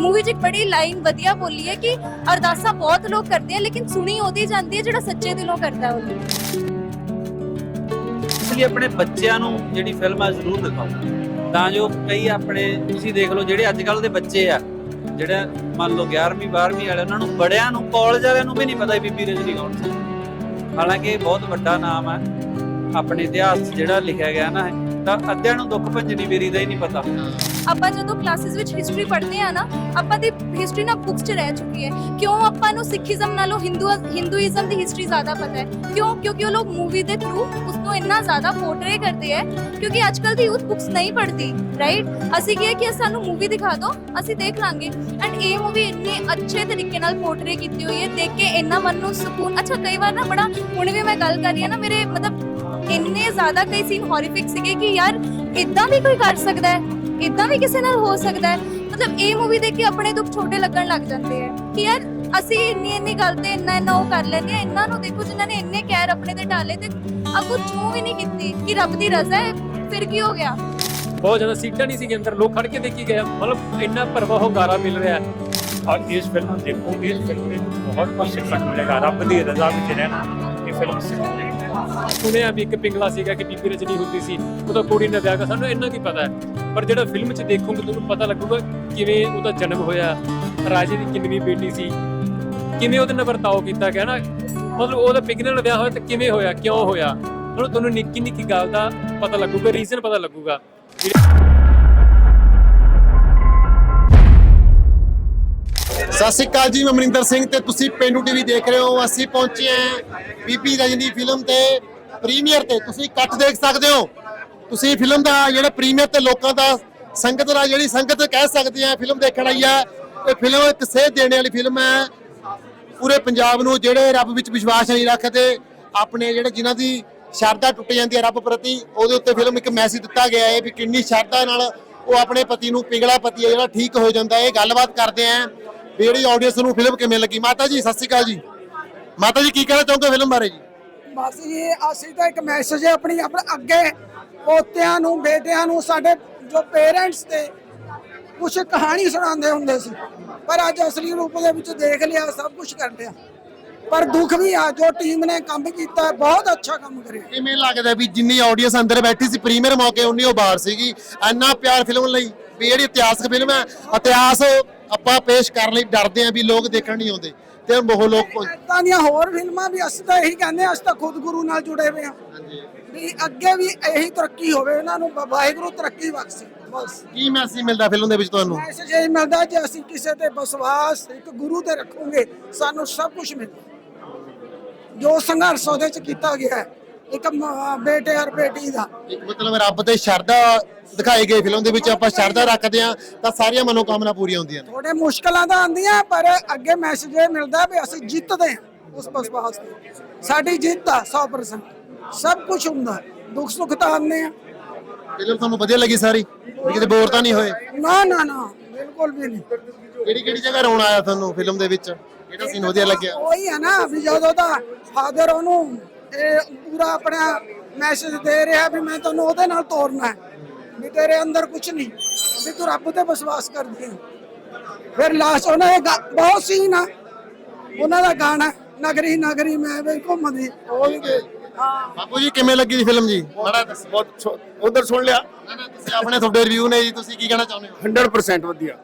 Movie 'ਚ ਇੱਕ ਬੜੀ ਲਾਈਨ ਵਧੀਆ ਬੋਲੀ ਹੈ ਕਿ ਅਰਦਾਸਾਂ ਬਹੁਤ ਲੋਕ ਕਰਦੇ ਆ, ਲੇਕਿਨ ਸੁਣੀ ਉਹਦੀ ਜਾਂਦੀ ਹੈ ਜਿਹੜਾ ਸੱਚੇ ਦਿਲੋਂ ਕਰਦਾ ਉਹ ਇਸ ਲਈ ਆਪਣੇ ਬੱਚਿਆਂ ਨੂੰ ਜਿਹੜੀ ਫਿਲਮ ਆ ਜ਼ਰੂਰ ਦਿਖਾਓ। ਤਾਂ ਜੋ ਕਈ ਆਪਣੇ, ਤੁਸੀਂ ਦੇਖ ਲਓ ਜਿਹੜੇ ਅੱਜ ਕੱਲ ਦੇ ਬੱਚੇ ਆ, ਜਿਹੜਾ ਮੰਨ ਲਓ 11ਵੀਂ 12ਵੀਂ ਵਾਲੇ, ਉਹਨਾਂ ਨੂੰ ਬੜਿਆਂ ਨੂੰ ਕਾਲਜ ਵਾਲਿਆਂ ਨੂੰ ਵੀ ਨਹੀਂ ਪਤਾ ਬੀਬੀ ਰਜਨੀ ਕੌਣ ਸੀ। ਹਾਲਾਂਕਿ ਇਹ ਬਹੁਤ ਵੱਡਾ ਨਾਮ ਹੈ ਆਪਣੇ ਇਤਿਹਾਸ 'ਚ ਜਿਹੜਾ ਲਿਖਿਆ ਗਿਆ ਨਾ, ਤਾਂ ਅੱਧਿਆਂ ਨੂੰ ਦੁੱਖ ਭੰਜਨੀ ਮੇਰੀ ਦਾ ਹੀ ਨਹੀਂ ਪਤਾ। ਆਪਾਂ ਜਦੋਂ ਕਲਾਸਿਸ ਵਿੱਚ ਹਿਸਟਰੀ ਪੜ੍ਹਦੇ ਆ ਨਾ, ਆਪਾਂ ਦੀ ਹਿਸਟਰੀ ਨਾ ਬੁੱਕਸ 'ਚ ਰਹਿ ਚੁੱਕੀ ਹੈ। ਕਿਉਂ ਆਪਾਂ ਨੂੰ ਸਿੱਖੀਜ਼ਮ ਨਾਲੋਂ ਹਿੰਦੂ ਹਿੰਦੂਇਜ਼ਮ ਦੀ ਹਿਸਟਰੀ ਜ਼ਿਆਦਾ ਪਤਾ ਹੈ? ਕਿਉਂ? ਕਿਉਂਕਿ ਉਹ ਲੋਕ ਮੂਵੀ ਦੇ ਥਰੂ ਉਸ ਨੂੰ ਇੰਨਾ ਜ਼ਿਆਦਾ ਪੋਰਟਰੇ ਕਰਦੇ ਹੈ, ਕਿਉਂਕਿ ਅੱਜਕੱਲ ਦੀ ਯੂਥ ਬੁੱਕਸ ਨਹੀਂ ਪੜ੍ਹਦੀ ਰਾਈਟ ਅਸੀਂ ਕੀ ਹੈ ਕਿ ਸਾਨੂੰ ਮੂਵੀ ਦਿਖਾ ਦਿਓ, ਅਸੀਂ ਦੇਖ ਲਾਂਗੇ। ਐਂਡ ਇਹ ਮੂਵੀ ਇੰਨੇ ਅੱਛੇ ਤਰੀਕੇ ਨਾਲ ਪੋਰਟਰੇ ਕੀਤੀ ਹੋਈ ਹੈ, ਦੇਖ ਕੇ ਇੰਨਾ ਮਨ ਨੂੰ ਸਕੂਨ ਅੱਛਾ, ਕਈ ਵਾਰ ਨਾ ਬੜਾ ਹੁਣ ਵੀ ਮੈਂ ਗੱਲ ਕਰ ਰਹੀ ਹਾਂ ਨਾ, ਮੇਰੇ ਮਤਲਬ ਇੰਨੇ ਜ਼ਿਆਦਾ ਕਈ ਸੀਨ ਹੌਰੀਫਿਕ ਸੀਗੇ ਕਿ ਯਾਰ ਇਦਾਂ ਵੀ ਕੋਈ ਕਰ ਸਕਦਾ ਹੈ? ਇਦਾਂ ਵੀ ਕਿਸੇ ਨਾਲ ਹੋ ਸਕਦਾ ਹੈ? ਮਤਲਬ ਇਹ ਮੂਵੀ ਦੇਖ ਕੇ ਆਪਣੇ ਦੁੱਖ ਛੋਟੇ ਲੱਗਣ ਲੱਗ ਜਾਂਦੇ ਆ ਕਿ ਯਾਰ ਅਸੀਂ ਇੰਨੀ ਇੰਨੀ ਗੱਲ ਤੇ ਇੰਨਾ ਇੰਨਾ ਉਹ ਕਰ ਲੈਂਦੇ ਆ ਇਹਨਾਂ ਨੂੰ ਦੇਖੋ ਜਿਨ੍ਹਾਂ ਨੇ ਇੰਨੇ ਕਹਿਰ ਆਪਣੇ ਤੇ ਢਾਲੇ ਤੇ ਆ ਕੁਝ ਉਹ ਵੀ ਨਹੀਂ ਕੀਤੀ ਕਿ ਰੱਬ ਦੀ ਰਜ਼ਾ ਹੈ ਫਿਰ ਕੀ ਹੋ ਗਿਆ? ਬਹੁਤ ਜ਼ਿਆਦਾ ਸੀਟਾਂ ਨਹੀਂ ਸੀਗੀਆਂ ਅੰਦਰ ਲੋਕ ਖੜ ਕੇ ਦੇਖੀ ਗਏ ਮਤਲਬ ਇੰਨਾ ਭਰਵਾ ਹੁੰਗਾਰਾ ਮਿਲ ਰਿਹਾ ਹੈ। ਔਰ ਇਸ ਫਿਲਮ ਦੇਖੋ ਇਸ ਫਿਲਮ ਵਿੱਚ ਬਹੁਤ ਕੁਝ ਸਿੱਖਣ ਨੂੰ ਮਿਲੇਗਾ। ਰੱਬ ਦੀ ਰਜ਼ਾ ਵਿੱਚ ਰਹਿਣਾ ਇਹ ਫਿਲਮ ਸਿੱਖਣ ਸੁਣਿਆ ਵੀ ਇੱਕ ਪਿੰਗਲਾ ਸੀਗਾ ਕਿ ਬੀਬੀ ਰਜਨੀ ਹੁੰਦੀ ਸੀ ਉਹ ਤਾਂ ਕੁੜੀ ਨੇ ਵਿਆਹ ਕਰ ਸਾਨੂੰ ਇੰਨਾ ਕੀ ਪਤਾ ਹੈ? ਪਰ ਜਿਹੜਾ ਫਿਲਮ 'ਚ ਦੇਖੋਗੇ ਤੁਹਾਨੂੰ ਪਤਾ ਲੱਗੂਗਾ ਕਿਵੇਂ ਉਹਦਾ ਜਨਮ ਹੋਇਆ, ਰਾਜੇ ਦੀ ਕਿੰਨਵੀਂ ਬੇਟੀ ਸੀ, ਕਿਵੇਂ ਉਹਦੇ ਨਾਲ ਵਰਤਾਓ ਕੀਤਾ ਗਿਆ ਨਾ, ਮਤਲਬ ਉਹਦਾ ਪਿੰਗਲੇ ਵਿਆਹ ਹੋਇਆ ਤਾਂ ਕਿਵੇਂ ਹੋਇਆ, ਕਿਉਂ ਹੋਇਆ? ਤੁਹਾਨੂੰ ਤੁਹਾਨੂੰ ਨਿੱਕੀ ਨਿੱਕੀ ਗੱਲ ਦਾ ਪਤਾ ਲੱਗੂਗਾ ਰੀਜ਼ਨ ਪਤਾ ਲੱਗੂਗਾ। ਸਤਿ ਸ਼੍ਰੀ ਅਕਾਲ ਜੀ, ਮੈਂ ਮਨਿੰਦਰ ਸਿੰਘ ਤੇ ਤੁਸੀਂ ਪੇਂਡੂ ਟੀਵੀ ਦੇਖ ਰਹੇ ਹੋ। ਅਸੀਂ ਪਹੁੰਚੇ ਹਾਂ ਬੀਬੀ ਰਜਨੀ ਫਿਲਮ ਤੇ ਪ੍ਰੀਮੀਅਰ ਤੇ। ਤੁਸੀਂ ਇਕੱਠ ਦੇਖ ਸਕਦੇ ਹੋ। ਤੁਸੀਂ ਫਿਲਮ ਦਾ ਜਿਹੜਾ ਪ੍ਰੀਮੀਅਰ ਤੇ ਲੋਕਾਂ ਦਾ ਸੰਗਤ ਦਾ ਜਿਹੜੀ ਸੰਗਤ ਕਹਿ ਸਕਦੇ ਆ, ਫਿਲਮ ਦੇਖਣ ਆਈ ਆ, ਇਹ ਫਿਲਮ ਇੱਕ ਸੇਧ ਦੇਣ ਵਾਲੀ ਫਿਲਮ ਹੈ। ਪੂਰੇ ਪੰਜਾਬ ਨੂੰ ਜਿਹੜੇ ਰੱਬ ਵਿੱਚ ਵਿਸ਼ਵਾਸ ਨਹੀਂ ਰੱਖਦੇ, ਆਪਣੇ ਜਿਹੜੇ ਜਿਨ੍ਹਾਂ ਦੀ ਸ਼ਰਧਾ ਟੁੱਟ ਜਾਂਦੀ ਹੈ ਰੱਬ ਪ੍ਰਤੀ, ਉਹਦੇ ਉੱਤੇ ਫਿਲਮ ਇੱਕ ਮੈਸੇਜ ਦਿੱਤਾ ਗਿਆ ਹੈ ਵੀ ਕਿੰਨੀ ਸ਼ਰਧਾ ਨਾਲ ਉਹ ਆਪਣੇ ਪਤੀ ਨੂੰ ਪਿੰਗਲਾ ਪਤੀ ਹੈ ਜਿਹੜਾ ਠੀਕ ਹੋ ਜਾਂਦਾ ਹੈ। ਇਹ ਗੱਲਬਾਤ ਕਰਦੇ ਆਂ ਵੀ ਜਿਹੜੀ ਆਡੀਅנס ਨੂੰ ਫਿਲਮ ਕਿਵੇਂ ਲੱਗੀ। ਮਾਤਾ ਜੀ, ਸਤਿ ਸ਼੍ਰੀ ਅਕਾਲ ਜੀ। ਮਾਤਾ ਜੀ, ਕੀ ਕਹਿਣਾ ਚਾਹੋਗੇ ਫਿਲਮ ਬਾਰੇ ਜੀ? ਬਸ ਜੀ, ਅਸੀਂ ਤਾਂ ਇੱਕ ਮੈਸੇਜ ਆਪਣੀ, ਆਪਣਾ ਅੱਗੇ ਪੋਤਿਆਂ ਨੂੰ ਬੇਟਿਆਂ ਨੂੰ ਸਾਡੇ ਜੋ ਪੇਰੈਂਟਸ ਤੇ ਕੁਝ ਕਹਾਣੀ ਸੁਣਾਉਂਦੇ ਹੁੰਦੇ ਸੀ। ਪਰ ਅੱਜ ਅਸਲੀ ਰੂਪ ਦੇ ਵਿੱਚ ਦੇਖ ਲਿਆ ਸਭ ਕੁਝ ਕਰ ਲਿਆ। ਪਰ ਦੁੱਖ ਵੀ ਆ ਜੋ ਟੀਮ ਨੇ ਕੰਮ ਕੀਤਾ ਬਹੁਤ ਅੱਛਾ ਕੰਮ ਕਰਿਆ। ਕਿਵੇਂ ਲੱਗਦਾ ਵੀ ਜਿੰਨੀ ਆਡੀਅנס ਅੰਦਰ ਬੈਠੀ ਸੀ ਪ੍ਰੀਮੀਅਰ ਮੌਕੇ ਉਨੀ ਉਹ ਬਾਹਰ ਸੀਗੀ। ਇੰਨਾ ਪਿਆਰ ਫਿਲਮ ਲਈ ਵੀ ਜਿਹੜੀ ਇਤਿਹਾਸਕ ਫਿਲਮ ਹੈ ਇਤਿਹਾਸ ਆਪਾਂ ਪੇਸ਼ ਕਰਨ ਲਈ ਡਰਦੇ ਆਂ ਵੀ ਲੋਕ ਦੇਖਣ ਨਹੀਂ ਆਉਂਦੇ ਤੇ ਬਹੁਤ ਲੋਕ ਇਦਾਂ ਦੀਆਂ ਹੋਰ ਫਿਲਮਾਂ ਵੀ ਅਸੀਂ ਤਾਂ ਇਹੀ ਕਹਿੰਦੇ ਹਾਂ ਅਸੀਂ ਤਾਂ ਖੁਦ ਗੁਰੂ ਨਾਲ ਜੁੜੇ ਹੋਏ ਹਾਂ। ਵੀ ਅੱਗੇ ਵੀ ਇਹੀ ਤਰੱਕੀ ਹੋਵੇ ਉਹਨਾਂ ਨੂੰ ਵਾਹਿਗੁਰੂ ਤਰੱਕੀ ਬਖਸ਼ੇ ਬਸ। ਕੀ ਮੈਸੇਜ ਮਿਲਦਾ ਫਿਲਮ ਦੇ ਵਿੱਚ ਤੁਹਾਨੂੰ? ਮੈਸੇਜ ਇਹ ਮਿਲਦਾ ਜੇ ਅਸੀਂ ਕਿਸੇ ਤੇ ਵਿਸ਼ਵਾਸ ਇੱਕ ਗੁਰੂ ਤੇ ਰੱਖੋਗੇ ਸਾਨੂੰ ਸਭ ਕੁਝ ਮਿਲਦਾ ਜੋ ਸੰਘਰਸ਼ ਉਹਦੇ ਚ ਕੀਤਾ ਗਿਆ ਹੈ ਇੱਕ ਬੇਟੇ ਔਰ ਬੇਟੀ ਦਾ। ਇੱਕ ਮਤਲਬ ਰੱਬ ਤੇ ਸ਼ਰਧਾ ਦਿਖਾਈ ਗਈ ਫਿਲਮ ਦੇ ਵਿੱਚ ਆਪਾਂ ਸ਼ਰਧਾ ਰੱਖਦੇ ਆ ਤਾਂ ਸਾਰੀਆਂ ਮਨੋਕਾਮਨਾ ਪੂਰੀਆਂ ਹੁੰਦੀਆਂ ਨੇ। ਥੋੜੇ ਮੁਸ਼ਕਲਾਂ ਤਾਂ ਆਉਂਦੀਆਂ ਪਰ ਅੱਗੇ ਮੈਸੇਜ ਇਹ ਮਿਲਦਾ ਵੀ ਅਸੀਂ ਜਿੱਤਦੇ ਹਾਂ ਉਸ ਵਿਸ਼ਵਾਸ ਤੇ। ਸਾਡੀ ਜਿੱਤ ਆ 100% ਸਭ ਕੁਝ ਹੁੰਦਾ ਦੁੱਖ ਸੁੱਖ ਤਾਂ ਆਉਂਦੇ ਆ। ਫਿਲਮ ਤੁਹਾਨੂੰ ਵਧੀਆ ਲੱਗੀ ਸਾਰੀ ਵੀ ਕਿਤੇ ਬੋਰ ਤਾਂ ਨਹੀਂ ਹੋਏ? ਨਾ ਨਾ ਨਾ ਬਿਲਕੁਲ ਵੀ ਨਹੀਂ। ਕਿਹੜੀ ਕਿਹੜੀ ਜਗ੍ਹਾ ਰੋਣ ਆਇਆ ਤੁਹਾਨੂੰ ਫਿਲਮ ਦੇ ਵਿੱਚ? ਕਿਹੜਾ ਸੀਨ ਵਧੀਆ ਲੱਗਿਆ। ਉਹੀ ਹੈ ਨਾ ਵੀ ਜਦੋਂ ਦਾ ਫਾਦਰ ਉਹਨੂੰ ਇਹ ਪੂਰਾ ਆਪਣਾ ਮੈਸੇਜ ਦੇ ਰਿਹਾ ਵੀ ਮੈਂ ਤੁਹਾਨੂੰ ਉਹਦੇ ਨਾਲ ਤੋਰਨਾ ਹੈ। ਵੀ ਤੇਰੇ ਅੰਦਰ ਕੁਝ ਨਹੀਂ। ਵੀ ਤੂੰ ਰੱਬ ਤੇ ਵਿਸ਼ਵਾਸ ਕਰਦੀ ਹੈ। ਫਿਰ ਲਾਸਟ ਉਹਨਾਂ ਗਾ- ਬਹੁਤ ਸੀਨ ਆ। ਉਹਨਾਂ ਦਾ ਗਾਣਾ ਨਗਰੀ ਨਗਰੀ ਮੈਂ ਵੀ ਘੁੰਮਦੀ। ਉਹ ਬਾਪੂ ਜੀ ਕਿਵੇਂ ਲੱਗੀ ਜੀ ਫਿਲਮ ਜੀ? ਮਾੜਾ ਬਹੁਤ ਉਧਰ ਸੁਣ ਲਿਆ। ਤੁਸੀਂ ਆਪਣੇ ਤੁਹਾਡੇ ਰਿਵਿਊ ਨੇ ਜੀ ਤੁਸੀਂ ਕੀ ਕਹਿਣਾ ਚਾਹੁੰਦੇ ਹੋ? 100% ਵਧੀਆ।